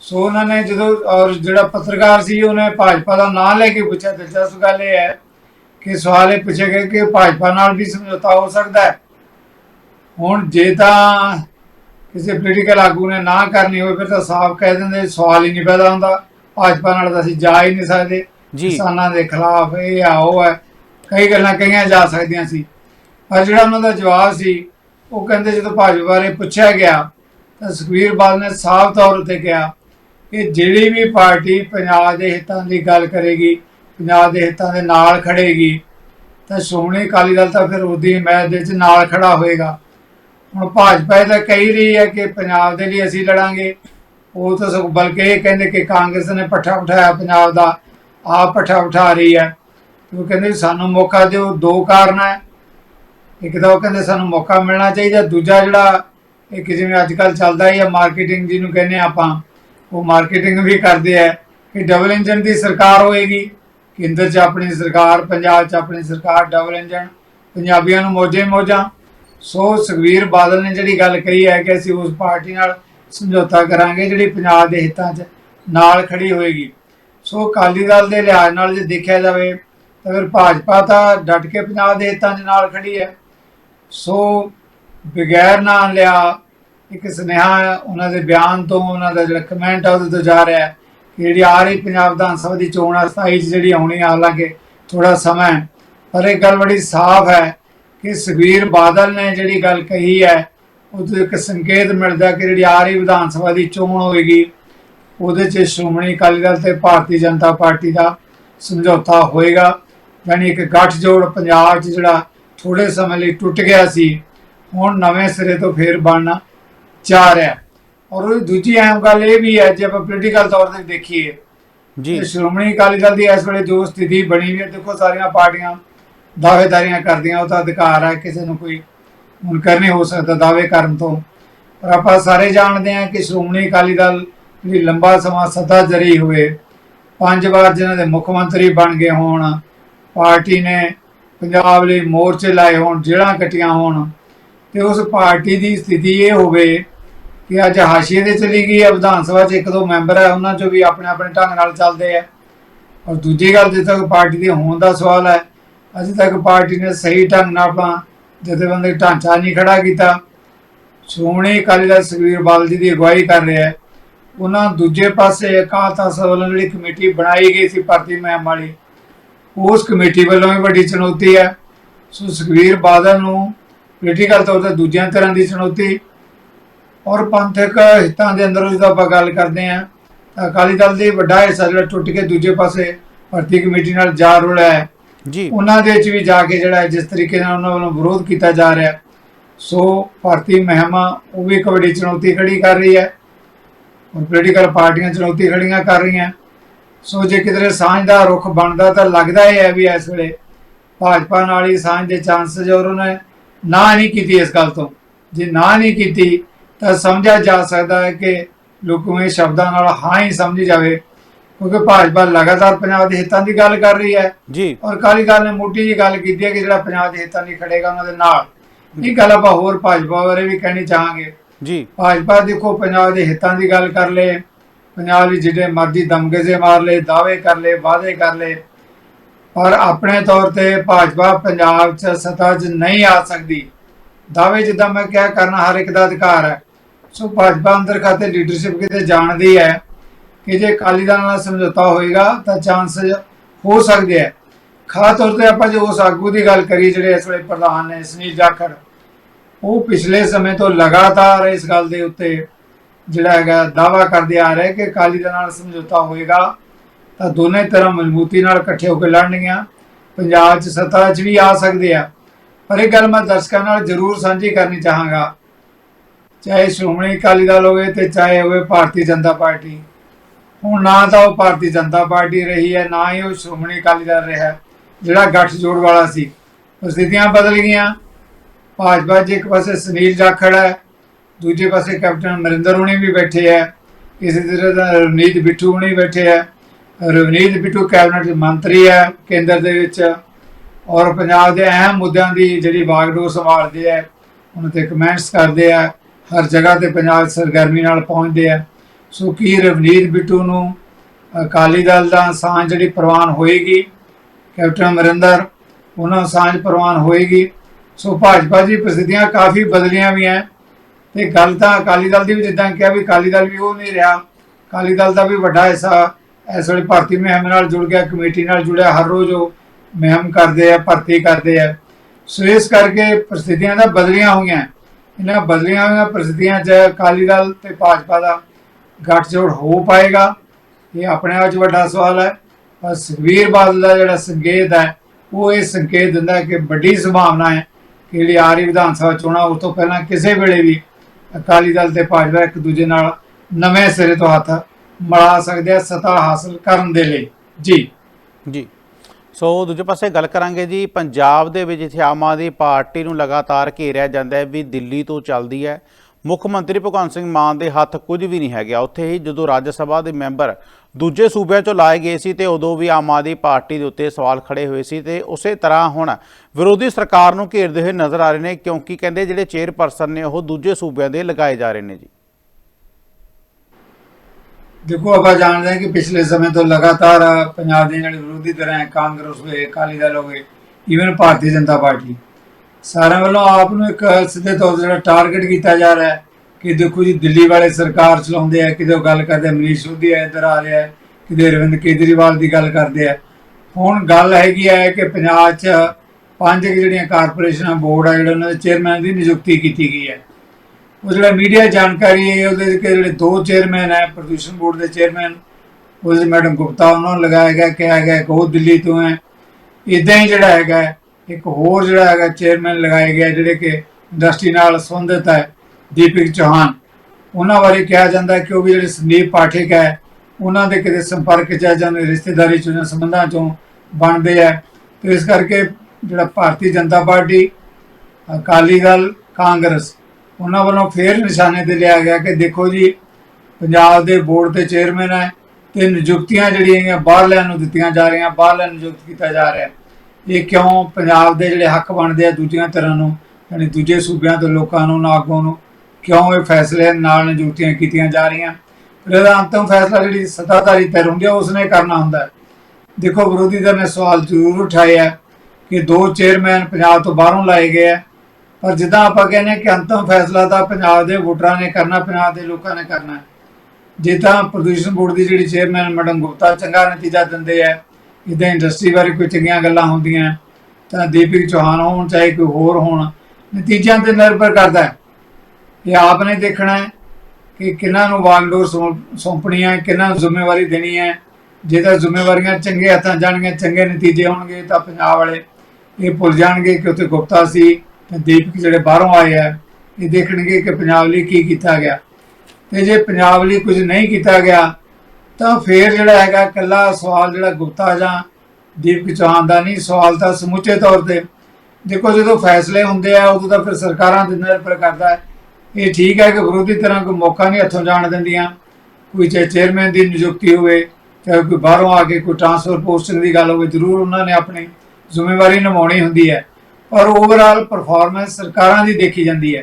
ਸੋ ਉਹਨਾਂ ਨੇ ਜਦੋਂ ਔਰ ਜਿਹੜਾ ਪੱਤਰਕਾਰ ਸੀ ਉਹਨੇ ਭਾਜਪਾ ਦਾ ਨਾਮ ਲੈ ਕੇ ਪੁੱਛਿਆ। ਦਿਲਚਸਪ ਗੱਲ ਇਹ ਹੈ ਕਿ ਸਵਾਲ ਇਹ ਪੁੱਛਿਆ ਗਿਆ ਕਿ ਭਾਜਪਾ ਨਾਲ ਵੀ ਸਮਝੌਤਾ ਹੋ ਸਕਦਾ ਹੈ। ਹੁਣ ਜੇ ਤਾਂ ਕਿਸੇ ਪੋਲੀਟੀਕਲ ਆਗੂ ਨੇ ਨਾ ਕਰਨੀ ਹੋਵੇ ਫਿਰ ਤਾਂ ਸਾਫ਼ ਕਹਿ ਦਿੰਦੇ ਸਵਾਲ ਹੀ ਨਹੀਂ ਪੈਦਾ ਹੁੰਦਾ। ਭਾਜਪਾ ਨਾਲ ਤਾਂ ਅਸੀਂ ਜਾ ਹੀ ਨਹੀਂ ਸਕਦੇ। ਕਿਸਾਨਾਂ ਦੇ ਖਿਲਾਫ ਇਹ ਆ ਉਹ ਹੈ ਕਈ ਗੱਲਾਂ ਕਹੀਆਂ ਜਾ ਸਕਦੀਆਂ ਸੀ। ਪਰ ਜਿਹੜਾ ਉਹਨਾਂ ਦਾ ਜਵਾਬ ਸੀ ਉਹ ਕਹਿੰਦੇ ਜਦੋਂ ਭਾਜਪਾ ਬਾਰੇ ਪੁੱਛਿਆ ਗਿਆ ਤਾਂ ਸੁਖਬੀਰ ਬਾਦਲ ਨੇ ਸਾਫ਼ ਤੌਰ ਉੱਤੇ ਕਿਹਾ ਕਿ ਜਿਹੜੀ ਵੀ ਪਾਰਟੀ ਪੰਜਾਬ ਦੇ ਹਿੱਤਾਂ ਦੀ ਗੱਲ ਕਰੇਗੀ ਪੰਜਾਬ ਦੇ ਹਿੱਤਾਂ ਦੇ ਨਾਲ ਖੜੇਗੀ ਤਾਂ ਸ਼੍ਰੋਮਣੀ ਅਕਾਲੀ ਦਲ ਤਾਂ ਫਿਰ ਉਹਦੀ ਮੈਚ ਦੇ ਵਿੱਚ ਨਾਲ ਖੜਾ ਹੋਏਗਾ। ਹੁਣ ਭਾਜਪਾ ਇਹ ਤਾਂ ਕਹੀ ਰਹੀ ਹੈ ਕਿ ਪੰਜਾਬ ਦੇ ਲਈ ਅਸੀਂ ਲੜਾਂਗੇ। ਉਹ ਤਾਂ ਸਗੋਂ ਬਲਕਿ ਇਹ ਕਹਿੰਦੇ ਕਿ ਕਾਂਗਰਸ ਨੇ ਪੱਠਾ ਉਠਾਇਆ ਪੰਜਾਬ ਦਾ, ਆਪ ਪੱਠਾ ਉਠਾ ਰਹੀ ਹੈ। ਉਹ ਕਹਿੰਦੇ ਸਾਨੂੰ ਮੌਕਾ ਦਿਓ, ਦੋ ਕਾਰਨ ਹੈ। ਇੱਕ ਤਾਂ ਉਹ ਕਹਿੰਦੇ ਸਾਨੂੰ ਮੌਕਾ ਮਿਲਣਾ ਚਾਹੀਦਾ, ਦੂਜਾ ਜਿਹੜਾ ਇੱਕ ਜਿਵੇਂ ਅੱਜ ਕੱਲ ਚੱਲਦਾ ਹੀ ਹੈ ਮਾਰਕੀਟਿੰਗ ਜਿਹਨੂੰ ਕਹਿੰਦੇ ਆ ਆਪਾਂ, ਉਹ ਮਾਰਕੀਟਿੰਗ ਵੀ ਕਰਦੇ ਆ ਕਿ ਡਬਲ ਇੰਜਨ ਦੀ ਸਰਕਾਰ ਹੋਏਗੀ। ਕੇਂਦਰ 'ਚ ਆਪਣੀ ਸਰਕਾਰ, ਪੰਜਾਬ 'ਚ ਆਪਣੀ ਸਰਕਾਰ ਡਬਲ ਇੰਜਨ ਪੰਜਾਬੀਆਂ ਨੂੰ ਮੋਜੇ ਮੋਜਾਂ। ਸੋ ਸੁਖਵੀਰ ਬਾਦਲ ਨੇ ਜਿਹੜੀ ਗੱਲ ਕਹੀ ਹੈ ਕਿ ਅਸੀਂ ਉਸ ਪਾਰਟੀ ਨਾਲ ਸਮਝੌਤਾ ਕਰਾਂਗੇ ਜਿਹੜੀ ਪੰਜਾਬ ਦੇ ਹਿੱਤਾਂ 'ਚ ਨਾਲ ਖੜੀ ਹੋਏਗੀ। ਸੋ ਅਕਾਲੀ ਦਲ ਦੇ ਲਿਹਾਜ਼ ਨਾਲ ਜੇ ਦੇਖਿਆ ਜਾਵੇ ਤਾਂ ਫਿਰ ਭਾਜਪਾ ਤਾਂ ਡਟ ਕੇ ਪੰਜਾਬ ਦੇ ਹਿੱਤਾਂ 'ਚ ਨਾਲ ਖੜੀ ਹੈ। ਸੋ ਬਗੈਰ ਨਾ ਲਿਆ ਇੱਕ ਸੁਨੇਹਾ ਉਹਨਾਂ ਦੇ ਬਿਆਨ ਤੋਂ ਉਹਨਾਂ ਦਾ ਜਿਹੜਾ ਕਮੈਂਟ ਆ ਉਹਦੇ ਤੋਂ ਜਾ ਰਿਹਾ ਹੈ ਕਿ ਜਿਹੜੀ ਆ ਰਹੀ ਪੰਜਾਬ ਵਿਧਾਨ ਸਭਾ ਦੀ ਚੋਣ ਆ 27 ਚ ਜਿਹੜੀ ਆਉਣੀ ਆ ਹਾਲਾਂਕਿ ਥੋੜਾ ਸਮਾਂ ਹੈ। ਪਰ ਇਹ ਗੱਲ ਬੜੀ ਸਾਫ਼ ਹੈ ਕਿ ਸੁਖਬੀਰ ਬਾਦਲ ਨੇ ਜਿਹੜੀ ਗੱਲ ਕਹੀ ਹੈ ਉਹ ਤੋਂ ਇੱਕ ਸੰਕੇਤ ਮਿਲਦਾ ਕਿ ਜਿਹੜੀ ਆ ਰਹੀ ਵਿਧਾਨ ਸਭਾ ਦੀ ਚੋਣ ਹੋਏਗੀ ਉਹਦੇ 'ਚ ਸ਼੍ਰੋਮਣੀ ਅਕਾਲੀ ਦਲ ਤੇ ਭਾਰਤੀ ਜਨਤਾ ਪਾਰਟੀ ਦਾ ਸਮਝੌਤਾ ਹੋਏਗਾ। ਯਾਨੀ ਇੱਕ ਗੱਠਜੋੜ ਪੰਜਾਬ 'ਚ ਜਿਹੜਾ ਥੋੜੇ ਸਮੇਂ ਲਈ ਟੁੱਟ ਗਿਆ ਸੀ ਹੁਣ ਨਵੇਂ ਸਿਰੇ ਤੋਂ ਫੇਰ ਬਣਨਾ ਚਾਹ ਰਿਹਾ ਔਰ ਉਹ ਦੂਜੀ ਅਹਿਮ ਗੱਲ ਇਹ ਵੀ ਹੈ ਜੇ ਆਪਾਂ ਪੋਲੀਟੀਕਲ ਤੌਰ ਤੇ ਦੇਖੀਏ ਜੀ। ਸ਼੍ਰੋਮਣੀ ਅਕਾਲੀ ਦਲ ਦੀ ਇਸ ਵੇਲੇ ਜੋ ਸਥਿਤੀ ਬਣੀ ਹੋਈ ਹੈ ਦੇਖੋ ਸਾਰੀਆਂ ਪਾਰਟੀਆਂ ਦਾਅਵੇਦਾਰੀਆਂ ਕਰਦੀਆਂ ਉਹ ਤਾਂ ਅਧਿਕਾਰ ਹੈ, ਕਿਸੇ ਨੂੰ ਕੋਈ ਮੁਨਕਰ ਨਹੀਂ ਹੋ ਸਕਦਾ ਦਾਅਵੇ ਕਰਨ ਤੋਂ। ਪਰ ਆਪਾਂ ਸਾਰੇ ਜਾਣਦੇ ਹਾਂ ਕਿ ਸ਼੍ਰੋਮਣੀ ਅਕਾਲੀ ਦਲ ਜਿਹੜੀ ਲੰਬਾ ਸਮਾਂ ਸੱਤਾ ਜਰੀ ਹੋਏ ਪੰਜ ਵਾਰ ਜਿਨ੍ਹਾਂ ਦੇ ਮੁੱਖ ਮੰਤਰੀ ਬਣ ਗਏ ਹੋਣ, ਪਾਰਟੀ ਨੇ ਪੰਜਾਬ ਲਈ ਮੋਰਚੇ ਲਾਏ ਹੋਣ ਜੇੜਾਂ ਕੱਟੀਆਂ ਹੋਣ, ਤੇ ਉਸ ਪਾਰਟੀ ਦੀ ਸਥਿਤੀ ਇਹ ਹੋਵੇ ਕਿ ਅੱਜ ਹਾਸ਼ੀਏ ਤੇ ਚਲੀ ਗਈ ਹੈ, ਵਿਧਾਨ ਸਭਾ 'ਚ ਇੱਕ ਦੋ ਮੈਂਬਰ ਹੈ, ਉਹਨਾਂ 'ਚੋਂ ਵੀ ਆਪਣੇ ਆਪਣੇ ਢੰਗ ਨਾਲ ਚੱਲਦੇ ਆ। ਔਰ ਦੂਜੀ ਗੱਲ ਜਿੱਥੇ ਤੱਕ ਪਾਰਟੀ ਦੇ ਹੋਣ ਦਾ ਸਵਾਲ ਹੈ ਅਜੇ ਤੱਕ ਪਾਰਟੀ ਨੇ ਸਹੀ ਢੰਗ ਨਾਲ ਆਪਣਾ ਜਥੇਬੰਦੀ ਢਾਂਚਾ ਨਹੀਂ ਖੜਾ ਕੀਤਾ। ਸ਼੍ਰੋਮਣੀ ਅਕਾਲੀ ਦਲ ਸੁਖਬੀਰ ਬਾਦਲ ਜੀ ਦੀ ਅਗਵਾਈ ਕਰ ਰਿਹਾ ਹੈ। ਉਹਨਾਂ ਦੂਜੇ ਪਾਸੇ ਅਕਾਲ ਤਖਤ ਵੱਲੋਂ ਜਿਹੜੀ ਕਮੇਟੀ ਬਣਾਈ ਗਈ ਸੀ ਭਰਤੀ ਮਹਿਮ ਵਾਲੀ, ਉਸ ਕਮੇਟੀ ਵੱਲੋਂ ਵੀ ਵੱਡੀ ਚੁਣੌਤੀ ਹੈ। ਸੋ ਸੁਖਬੀਰ ਬਾਦਲ ਨੂੰ ਪੋਲੀਟੀਕਲ ਤੌਰ ਤੇ ਦੂਜਿਆਂ ਤਰ੍ਹਾਂ ਦੀ ਚੁਣੌਤੀ ਔਰ ਪੰਥਕ ਹਿੱਤਾਂ ਦੇ ਅੰਦਰ ਜਦੋਂ ਆਪਾਂ ਗੱਲ ਕਰਦੇ ਹਾਂ, ਤਾਂ ਅਕਾਲੀ ਦਲ ਦੇ ਵੱਡਾ ਹਿੱਸਾ ਜਿਹੜਾ ਟੁੱਟ ਕੇ ਦੂਜੇ ਪਾਸੇ ਭਰਤੀ ਕਮੇਟੀ ਨਾਲ ਜਾ ਰੁਲਿਆ ਹੈ। ਜੀ। ਉਹਨਾਂ ਦੇ ਵਿੱਚ ਵੀ ਜਾ ਕੇ ਜਿਹੜਾ ਜਿਸ ਤਰੀਕੇ ਨਾਲ ਉਹਨਾਂ ਵੱਲੋਂ ਵਿਰੋਧ ਕੀਤਾ ਜਾ ਰਿਹਾ ਸੋ ਭਾਰਤੀ ਮਹਿਮਾ, ਉਹ ਵੀ ਇੱਕ ਵੱਡੀ ਚੁਣੌਤੀ ਖੜੀ ਕਰ ਰਹੀ ਹੈ ਔਰ ਪੋਲੀਟੀਕਲ ਪਾਰਟੀਆਂ ਚੁਣੌਤੀ ਖੜੀਆਂ ਕਰ ਰਹੀਆਂ। ਸੋ ਜੇ ਕਿਧਰੇ ਸਾਂਝ ਦਾ ਰੁਖ ਬਣਦਾ ਤਾਂ ਲੱਗਦਾ ਇਹ ਹੈ ਵੀ ਇਸ ਵੇਲੇ ਭਾਜਪਾ ਨਾਲ ਹੀ ਸਾਂਝ ਦੇ ਚਾਂਸਸ ਔਰ ਉਹਨੇ ਨਾ ਨਹੀਂ ਕੀਤੀ ਇਸ ਗੱਲ ਤੋਂ। ਜੇ ਨਾ ਨਹੀਂ ਕੀਤੀ ਤਾਂ ਸਮਝਿਆ ਜਾ ਸਕਦਾ ਹੈ ਕਿ ਲੁਕਵੇਂ ਸ਼ਬਦਾਂ ਨਾਲ ਹਾਂ ਹੀ ਸਮਝੀ ਜਾਵੇ। ਕਿਉਂਕਿ ਭਾਜਪਾ ਲਗਾਤਾਰ ਪੰਜਾਬ ਦੇ ਹਿੱਤਾਂ ਦੀ ਗੱਲ ਕਰ ਰਹੀ ਹੈ। ਜੀ। ਔਰ ਅਕਾਲੀ ਦਲ ਨੇ ਮੋਟੀ ਜੀ ਗੱਲ ਕੀਤੀ ਹੈ ਕਿ ਜਿਹੜਾ ਪੰਜਾਬ ਦੇ ਹਿੱਤਾਂ ਲਈ ਖੜੇਗਾ ਉਹਨਾਂ ਦੇ ਨਾਲ। ਇਹ ਗੱਲ ਆਪਾਂ ਹੋਰ ਭਾਜਪਾ ਬਾਰੇ ਵੀ ਕਹਿਣੀ ਚਾਹਾਂਗੇ। ਜੀ। ਭਾਜਪਾ ਦੇਖੋ ਪੰਜਾਬ ਦੇ ਹਿੱਤਾਂ ਦੀ ਗੱਲ ਕਰ ਲੇ ਪੰਜਾਬ ਵਿੱਚ ਜਿਹੜੇ ਮਰਜ਼ੀ ਦਮਗਜ਼ੇ ਮਾਰ ਲੇ ਦਾਅਵੇ ਕਰ ਲੇ ਵਾਅਦੇ ਕਰ ਲੇ ਪਰ ਆਪਣੇ ਤੌਰ ਤੇ ਭਾਜਪਾ ਪੰਜਾਬ 'ਚ ਸੱਤਾ 'ਚ ਨਹੀਂ ਆ ਸਕਦੀ। ਦਾਅਵੇ ਜਿੱਦਾਂ ਮੈਂ ਕਿਹਾ ਕਰਨਾ ਹਰ ਇੱਕ ਦਾ ਅਧਿਕਾਰ ਹੈ। ਸੋ ਭਾਜਪਾ ਅੰਦਰ ਖਾਤੇ ਲੀਡਰਸ਼ਿਪ ਕਿਤੇ ਜਾਣਦੀ ਹੈ? ਕਿ ਜੇ ਅਕਾਲੀ ਦਲ ਨਾਲ ਸਮਝੌਤਾ ਹੋਏਗਾ ਤਾਂ ਚਾਂਸ ਹੋ ਸਕਦੇ ਆ। ਖਾਸ ਤੌਰ ਤੇ ਆਪਾਂ ਜੇ ਉਸ ਆਗੂ ਦੀ ਗੱਲ ਕਰੀ ਜਿਹੜੇ ਇਸ ਵੇਲੇ ਪ੍ਰਧਾਨ ਨੇ, ਸੁਨੀਲ ਜਾਖੜ, ਉਹ ਪਿਛਲੇ ਸਮੇਂ ਤੋਂ ਲਗਾਤਾਰ ਇਸ ਗੱਲ ਦੇ ਉੱਤੇ ਜਿਹੜਾ ਹੈਗਾ ਦਾਵਾ ਕਰਦੇ ਆ ਰਹੇ ਕਿ ਅਕਾਲੀ ਦਲ ਨਾਲ ਸਮਝੌਤਾ ਹੋਏਗਾ ਤਾਂ ਦੋਨੇ ਤਰ੍ਹਾਂ ਮਜ਼ਬੂਤੀ ਨਾਲ ਇਕੱਠੇ ਹੋ ਕੇ ਲੜਨਗੀਆਂ। ਪੰਜਾਬ 'ਚ ਸੱਤਾ 'ਚ ਵੀ ਆ ਸਕਦੇ ਆ। ਪਰ ਇਹ ਗੱਲ ਮੈਂ ਦਰਸ਼ਕਾਂ ਨਾਲ ਜ਼ਰੂਰ ਸਾਂਝੀ ਕਰਨੀ ਚਾਹਾਂਗਾ। ਚਾਹੇ ਸ਼੍ਰੋਮਣੀ ਅਕਾਲੀ ਦਲ ਹੋਵੇ ਤੇ ਚਾਹੇ ਹੋਵੇ ਭਾਰਤੀ ਜਨਤਾ ਪਾਰਟੀ। ਹੁਣ ਨਾ ਤਾਂ ਉਹ ਭਾਰਤੀ ਜਨਤਾ ਪਾਰਟੀ ਰਹੀ ਹੈ, ਨਾ ਹੀ ਉਹ ਸ਼੍ਰੋਮਣੀ ਅਕਾਲੀ ਦਲ ਰਿਹਾ ਜਿਹੜਾ ਗੱਠਜੋੜ ਵਾਲਾ ਸੀ, ਉਹ ਸਥਿਤੀਆਂ ਬਦਲ ਗਈਆਂ। ਭਾਜਪਾ 'ਚ ਇੱਕ ਪਾਸੇ ਸੁਨੀਲ ਜਾਖੜ ਹੈ, ਦੂਜੇ ਪਾਸੇ ਕੈਪਟਨ ਅਮਰਿੰਦਰ ਹੁਣੀ ਵੀ ਬੈਠੇ ਹੈ। ਇਸੇ ਤਰ੍ਹਾਂ ਰਵਨੀਤ ਬਿੱਟੂ ਹੁਣੀ ਬੈਠੇ ਹੈ। ਰਵਨੀਤ ਬਿੱਟੂ ਕੈਬਨਿਟ ਮੰਤਰੀ ਹੈ, ਕੇਂਦਰ ਦੇ ਵਿੱਚ। ਔਰ ਪੰਜਾਬ ਦੇ ਅਹਿਮ ਮੁੱਦਿਆਂ ਦੀ ਜਿਹੜੀ ਬਾਗਡੋਰ ਸੰਭਾਲਦੇ ਹੈ, ਉਹਨਾਂ ਤੇ ਕਮੈਂਟਸ ਕਰਦੇ ਆ ਹਰ ਜਗ੍ਹਾ ਤੇ ਪੰਜਾਬ ਸਰਗਰਮੀ ਨਾਲ ਪਹੁੰਚਦੇ ਆ ਸੋ ਕੀ ਰਵਨੀਤ ਬਿੱਟੂ ਨੂੰ, ਅਕਾਲੀ ਦਲ ਦਾ ਸਾਂਝ ਜਿਹੜੀ ਪ੍ਰਵਾਨ ਹੋਏਗੀ, ਕੈਪਟਨ ਅਮਰਿੰਦਰ, ਉਹਨਾਂ ਨੂੰ ਸਾਂਝ ਪ੍ਰਵਾਨ ਹੋਏਗੀ। ਸੋ ਭਾਜਪਾ ਦੀ ਪ੍ਰਸਿੱਧੀਆਂ ਕਾਫੀ ਬਦਲੀਆਂ ਵੀ ਹੈ ਤੇ ਗੱਲ ਤਾਂ ਅਕਾਲੀ ਦਲ ਦੀ ਵੀ ਜਿੱਦਾਂ ਕਿਹਾ ਵੀ ਅਕਾਲੀ ਦਲ ਵੀ ਉਹ ਨਹੀਂ ਰਿਹਾ। ਅਕਾਲੀ ਦਲ ਦਾ ਵੀ ਵੱਡਾ ਹਿੱਸਾ ਇਸ ਵੇਲੇ ਭਰਤੀ ਮਹਿਮ ਨਾਲ ਜੁੜ ਗਿਆ, ਕਮੇਟੀ ਨਾਲ ਜੁੜਿਆ, ਹਰ ਰੋਜ਼ ਉਹ ਮਹਿਮ ਕਰਦੇ ਆ, ਭਰਤੀ ਕਰਦੇ ਆ। ਸੋ ਇਸ ਕਰਕੇ ਪ੍ਰਸਿੱਧੀਆਂ ਤਾਂ ਬਦਲੀਆਂ ਹੋਈਆਂ। ਇਹਨਾਂ ਬਦਲੀਆਂ ਹੋਈਆਂ ਪ੍ਰਸਿੱਧੀਆਂ 'ਚ ਅਕਾਲੀ ਦਲ ਤੇ ਭਾਜਪਾ ਦਾ ਗੱਠਜੋੜ ਹੋ ਪਾਏਗਾ। ਇਹ ਆਪਣੇ ਆਪ 'ਚ ਵੱਡਾ ਸਵਾਲ ਹੈ। ਪਰ ਸੁਖਬੀਰ ਬਾਦਲ ਦਾ ਜਿਹੜਾ ਸੰਕੇਤ ਹੈ, ਉਹ ਇਹ ਸੰਕੇਤ ਦਿੰਦਾ ਹੈ ਕਿ ਵੱਡੀ ਸੰਭਾਵਨਾ ਹੈ ਕਿ ਜਿਹੜੀ ਆ ਰਹੀ ਵਿਧਾਨ ਸਭਾ ਚੋਣਾਂ ਉਸ ਤੋਂ ਪਹਿਲਾਂ ਕਿਸੇ ਵੇਲੇ ਵੀ ਅਕਾਲੀ ਦਲ ਤੇ ਭਾਜਪਾ ਇੱਕ ਦੂਜੇ ਨਾਲ ਨਵੇਂ ਸਿਰੇ ਤੋਂ ਹੱਥ ਮਿਲਾ ਸਕਦੇ ਆ, ਸਤਾ ਹਾਸਲ ਕਰਨ ਦੇ ਲਈ। ਜੀ। ਜੀ। ਸੋ ਦੂਜੇ ਪਾਸੇ ਗੱਲ ਕਰਾਂਗੇ ਜੀ, ਪੰਜਾਬ ਦੇ ਵਿੱਚ ਜਿੱਥੇ ਆਮ ਆਦਮੀ ਪਾਰਟੀ ਨੂੰ ਲਗਾਤਾਰ ਘੇਰਿਆ ਜਾਂਦਾ ਹੈ ਵੀ ਦਿੱਲੀ ਤੋਂ ਚੱਲਦੀ ਹੈ। ਮੁੱਖ ਮੰਤਰੀ ਭਗਵੰਤ ਸਿੰਘ ਮਾਨ ਦੇ ਹੱਥ ਕੁਝ ਵੀ ਨਹੀਂ ਹੈਗਾ। ਉੱਥੇ ਹੀ ਜਦੋਂ ਰਾਜ ਸਭਾ ਦੇ ਮੈਂਬਰ ਦੂਜੇ ਸੂਬਿਆਂ ਚੋਂ ਲਾਏ ਗਏ ਸੀ ਤੇ ਉਦੋਂ ਵੀ ਆਮ ਆਦਮੀ ਪਾਰਟੀ ਦੇ ਉੱਤੇ ਸਵਾਲ ਖੜੇ ਹੋਏ ਸੀ ਤੇ ਉਸੇ ਤਰ੍ਹਾਂ ਹੁਣ ਵਿਰੋਧੀ ਸਰਕਾਰ ਨੂੰ ਘੇਰਦੇ ਹੋਏ ਨਜ਼ਰ ਆ ਰਹੇ ਨੇ ਕਿਉਂਕਿ ਕਹਿੰਦੇ ਜਿਹੜੇ ਚੇਅਰਪਰਸਨ ਨੇ ਉਹ ਦੂਜੇ ਸੂਬਿਆਂ ਦੇ ਲਗਾਏ ਜਾ ਰਹੇ ਨੇ ਜੀ। ਦੇਖੋ, ਆਪਾਂ ਜਾਣਦੇ ਹਾਂ ਕਿ ਪਿਛਲੇ ਸਮੇਂ ਤੋਂ ਲਗਾਤਾਰ ਪੰਜਾਬ ਦੇ ਜਿਹੜੇ ਵਿਰੋਧੀ ਧਿਰਾਂ ਕਾਂਗਰਸ ਹੋਵੇ ਅਕਾਲੀ ਦਲ ਹੋਵੇ ਈਵਨ ਭਾਰਤੀ ਜਨਤਾ ਪਾਰਟੀ। ਸਾਰਿਆਂ ਵੱਲੋਂ ਆਪ ਨੂੰ ਇੱਕ ਸਿੱਧੇ ਤੌਰ ਤੇ ਜਿਹੜਾ ਟਾਰਗੇਟ ਕੀਤਾ ਜਾ ਰਿਹਾ ਹੈ ਕਿ ਦੇਖੋ ਜੀ ਦਿੱਲੀ ਵਾਲੇ ਸਰਕਾਰ ਚਲਾਉਂਦੇ ਆ ਕਿਤੇ ਉਹ ਗੱਲ ਕਰਦੇ ਆ, ਮਨੀਸ਼ ਹੈ ਇੱਧਰ ਆ ਰਿਹਾ ਕਿਤੇ ਅਰਵਿੰਦ ਕੇਜਰੀਵਾਲ ਦੀ ਗੱਲ ਕਰਦੇ ਆ। ਹੁਣ ਗੱਲ ਹੈਗੀ ਹੈ ਕਿ ਪੰਜਾਬ 'ਚ ਪੰਜ ਕੁ ਜਿਹੜੀਆਂ ਕਾਰਪੋਰੇਸ਼ਨਾਂ ਬੋਰਡ ਆ ਜਿਹੜੇ ਉਹਨਾਂ ਦੇ ਚੇਅਰਮੈਨ ਦੀ ਨਿਯੁਕਤੀ ਕੀਤੀ ਗਈ ਹੈ। ਉਹ ਜਿਹੜਾ ਮੀਡੀਆ ਜਾਣਕਾਰੀ ਹੈ ਉਹਦੇ ਵਿੱਚ ਜਿਹੜੇ ਦੋ ਚੇਅਰਮੈਨ ਹੈ ਪ੍ਰਦੂਸ਼ਣ ਬੋਰਡ ਦੇ ਚੇਅਰਮੈਨ ਉਹਦੇ ਮੈਡਮ ਗੁਪਤਾ ਉਹਨਾਂ ਨੂੰ ਲਗਾਇਆ ਗਿਆ ਕਿਹਾ ਗਿਆ ਕਿ ਉਹ ਦਿੱਲੀ ਤੋਂ ਹੈ। ਇਦਾਂ ਹੀ ਜਿਹੜਾ ਹੈਗਾ ਇੱਕ ਹੋਰ ਜਿਹੜਾ ਹੈਗਾ ਚੇਅਰਮੈਨ ਲਗਾਏ ਗਏ ਜਿਹੜੇ ਕਿ ਇੰਡਸਟਰੀ ਨਾਲ ਸੰਬੰਧਿਤ ਹੈ, ਦੀਪਕ ਚੌਹਾਨ। ਉਹਨਾਂ ਬਾਰੇ ਕਿਹਾ ਜਾਂਦਾ ਕਿ ਉਹ ਵੀ ਜਿਹੜੇ ਸੰਦੀਪ ਪਾਠਕ ਹੈ, ਉਹਨਾਂ ਦੇ ਕਿਤੇ ਸੰਪਰਕ ਚ ਆ ਜਾਂ ਰਿਸ਼ਤੇਦਾਰੀ ਚ ਜਾਂ ਸੰਬੰਧਾਂ ਚੋਂ ਬਣਦੇ ਆ। ਤੇ ਇਸ ਕਰਕੇ ਜਿਹੜਾ ਭਾਰਤੀ ਜਨਤਾ ਪਾਰਟੀ, ਅਕਾਲੀ ਦਲ, ਕਾਂਗਰਸ, ਉਹਨਾਂ ਵੱਲੋਂ ਫੇਰ ਨਿਸ਼ਾਨੇ ਤੇ ਲਿਆ ਗਿਆ ਕਿ ਦੇਖੋ ਜੀ, ਪੰਜਾਬ ਦੇ ਬੋਰਡ ਦੇ ਚੇਅਰਮੈਨ ਹੈ ਤੇ ਨਿਯੁਕਤੀਆਂ ਜਿਹੜੀਆਂ ਹੈਗੀਆਂ ਬਾਹਰਲਿਆਂ ਨੂੰ ਦਿੱਤੀਆਂ ਜਾ ਰਹੀਆਂ, ਬਾਹਰਲਿਆਂ ਨੂੰ ਨਿਯੁਕਤ ਕੀਤਾ ਜਾ ਰਿਹਾ। ਇਹ ਕਿਉਂ ਪੰਜਾਬ ਦੇ ਜਿਹੜੇ ਹੱਕ ਬਣਦੇ ਆ ਦੂਜੀਆਂ ਤਰ੍ਹਾਂ ਨੂੰ, ਯਾਨੀ ਦੂਜੇ ਸੂਬਿਆਂ ਤੋਂ ਲੋਕਾਂ ਨੂੰ ਨਾਗੋਂ ਨੂੰ, ਕਿਉਂ ਇਹ ਫੈਸਲੇ ਨਾਲ ਨਿਯੁਕਤੀਆਂ ਕੀਤੀਆਂ ਜਾ ਰਹੀਆਂ ਫਿਰ ਇਹਦਾ ਅੰਤਮ ਫੈਸਲਾ ਜਿਹੜੀ ਸੱਤਾਧਾਰੀ ਧਿਰ ਹੁੰਦੀ ਆ, ਉਸਨੇ ਕਰਨਾ ਹੁੰਦਾ ਦੇਖੋ ਵਿਰੋਧੀ ਧਿਰ ਨੇ ਸਵਾਲ ਜ਼ਰੂਰ ਉਠਾਇਆ ਕਿ ਦੋ ਚੇਅਰਮੈਨ ਪੰਜਾਬ ਤੋਂ ਬਾਹਰੋਂ ਲਾਏ ਗਏ ਆ, ਪਰ ਜਿੱਦਾਂ ਆਪਾਂ ਕਹਿੰਦੇ ਹਾਂ ਕਿ ਅੰਤਮ ਫੈਸਲਾ ਤਾਂ ਪੰਜਾਬ ਦੇ ਵੋਟਰਾਂ ਨੇ ਕਰਨਾ, ਪੰਜਾਬ ਦੇ ਲੋਕਾਂ ਨੇ ਕਰਨਾ ਹੈ। ਜੇ ਤਾਂ ਪ੍ਰਦੂਸ਼ਣ ਬੋਰਡ ਦੀ ਜਿਹੜੀ ਚੇਅਰਮੈਨ ਮੈਡਮ ਗੁਪਤਾ ਚੰਗਾ ਨਤੀਜਾ ਦਿੰਦੇ ਆ ਜਿੱਦਾਂ ਇੰਡਸਟਰੀ ਬਾਰੇ ਕੋਈ ਚੰਗੀਆਂ ਗੱਲਾਂ ਹੁੰਦੀਆਂ, ਤਾਂ ਦੀਪਕ ਚੌਹਾਨ ਹੋਣ, ਚਾਹੇ ਕੋਈ ਹੋਰ ਹੋਣ, ਨਤੀਜਿਆਂ ਤੇ ਨਿਰਭਰ ਕਰਦਾ ਹੈ। ਇਹ ਆਪ ਨੇ ਦੇਖਣਾ ਹੈ ਕਿ ਕਿਹਨਾਂ ਨੂੰ ਵਾਂਗਡੋਰ ਸੌਂ- ਸੌਂਪਣੀ ਹੈ ਕਿਹਨਾਂ ਨੂੰ ਜ਼ਿੰਮੇਵਾਰੀ ਦੇਣੀ ਹੈ। ਜਿਹਦਾ ਜ਼ਿੰਮੇਵਾਰੀਆਂ ਚੰਗੇ ਹੱਥਾਂ ਜਾਣਗੀਆਂ, ਚੰਗੇ ਨਤੀਜੇ ਹੋਣਗੇ, ਤਾਂ ਪੰਜਾਬ ਵਾਲੇ ਇਹ ਭੁੱਲ ਜਾਣਗੇ ਕਿ ਉੱਥੇ ਗੁਪਤਾ ਸੀ ਤੇ ਦੀਪਕ ਜਿਹੜੇ ਬਾਹਰੋਂ ਆਏ ਆ, ਇਹ ਦੇਖਣਗੇ ਕਿ ਪੰਜਾਬ ਲਈ ਕੀ ਕੀਤਾ ਗਿਆ। ਤੇ ਜੇ ਪੰਜਾਬ ਲਈ ਕੁਝ ਨਹੀਂ ਕੀਤਾ ਗਿਆ ਤਾਂ ਫੇਰ ਜਿਹੜਾ ਹੈਗਾ ਕੱਲਾ ਸਵਾਲ ਜਿਹੜਾ ਗੁਪਤਾ ਜਾਂ ਦੀਪਕ ਚੌਹਾਨ ਦਾ ਨਹੀਂ, ਸਵਾਲ ਤਾਂ ਸਮੁੱਚੇ ਤੌਰ ਤੇ। ਦੇਖੋ, ਜਦੋਂ ਫੈਸਲੇ ਹੁੰਦੇ ਆ, ਉਦੋਂ ਤਾਂ ਫਿਰ ਸਰਕਾਰਾਂ ਤੇ ਨਿਰਭਰ ਕਰਦਾ ਹੈ। ਇਹ ਠੀਕ ਹੈ ਕਿ ਵਿਰੋਧੀ ਤਰ੍ਹਾਂ ਕੋਈ ਮੌਕਾ ਨਹੀਂ ਹੱਥੋਂ ਜਾਣ ਦਿੰਦੀਆਂ। ਕੋਈ ਚਾਹੇ ਚੇਅਰਮੈਨ ਦੀ ਨਿਯੁਕਤੀ ਹੋਵੇ, ਚਾਹੇ ਕੋਈ ਬਾਹਰੋਂ ਆ ਕੇ ਕੋਈ ਟ੍ਰਾਂਸਫਰ ਪੋਸਟਿੰਗ ਦੀ ਗੱਲ ਹੋਵੇ, ਜ਼ਰੂਰ ਉਹਨਾਂ ਨੇ ਆਪਣੀ ਜ਼ਿੰਮੇਵਾਰੀ ਨਿਭਾਉਣੀ ਹੁੰਦੀ ਹੈ। ਪਰ ਓਵਰਆਲ ਪਰਫਾਰਮੈਂਸ ਸਰਕਾਰਾਂ ਦੀ ਦੇਖੀ ਜਾਂਦੀ ਹੈ।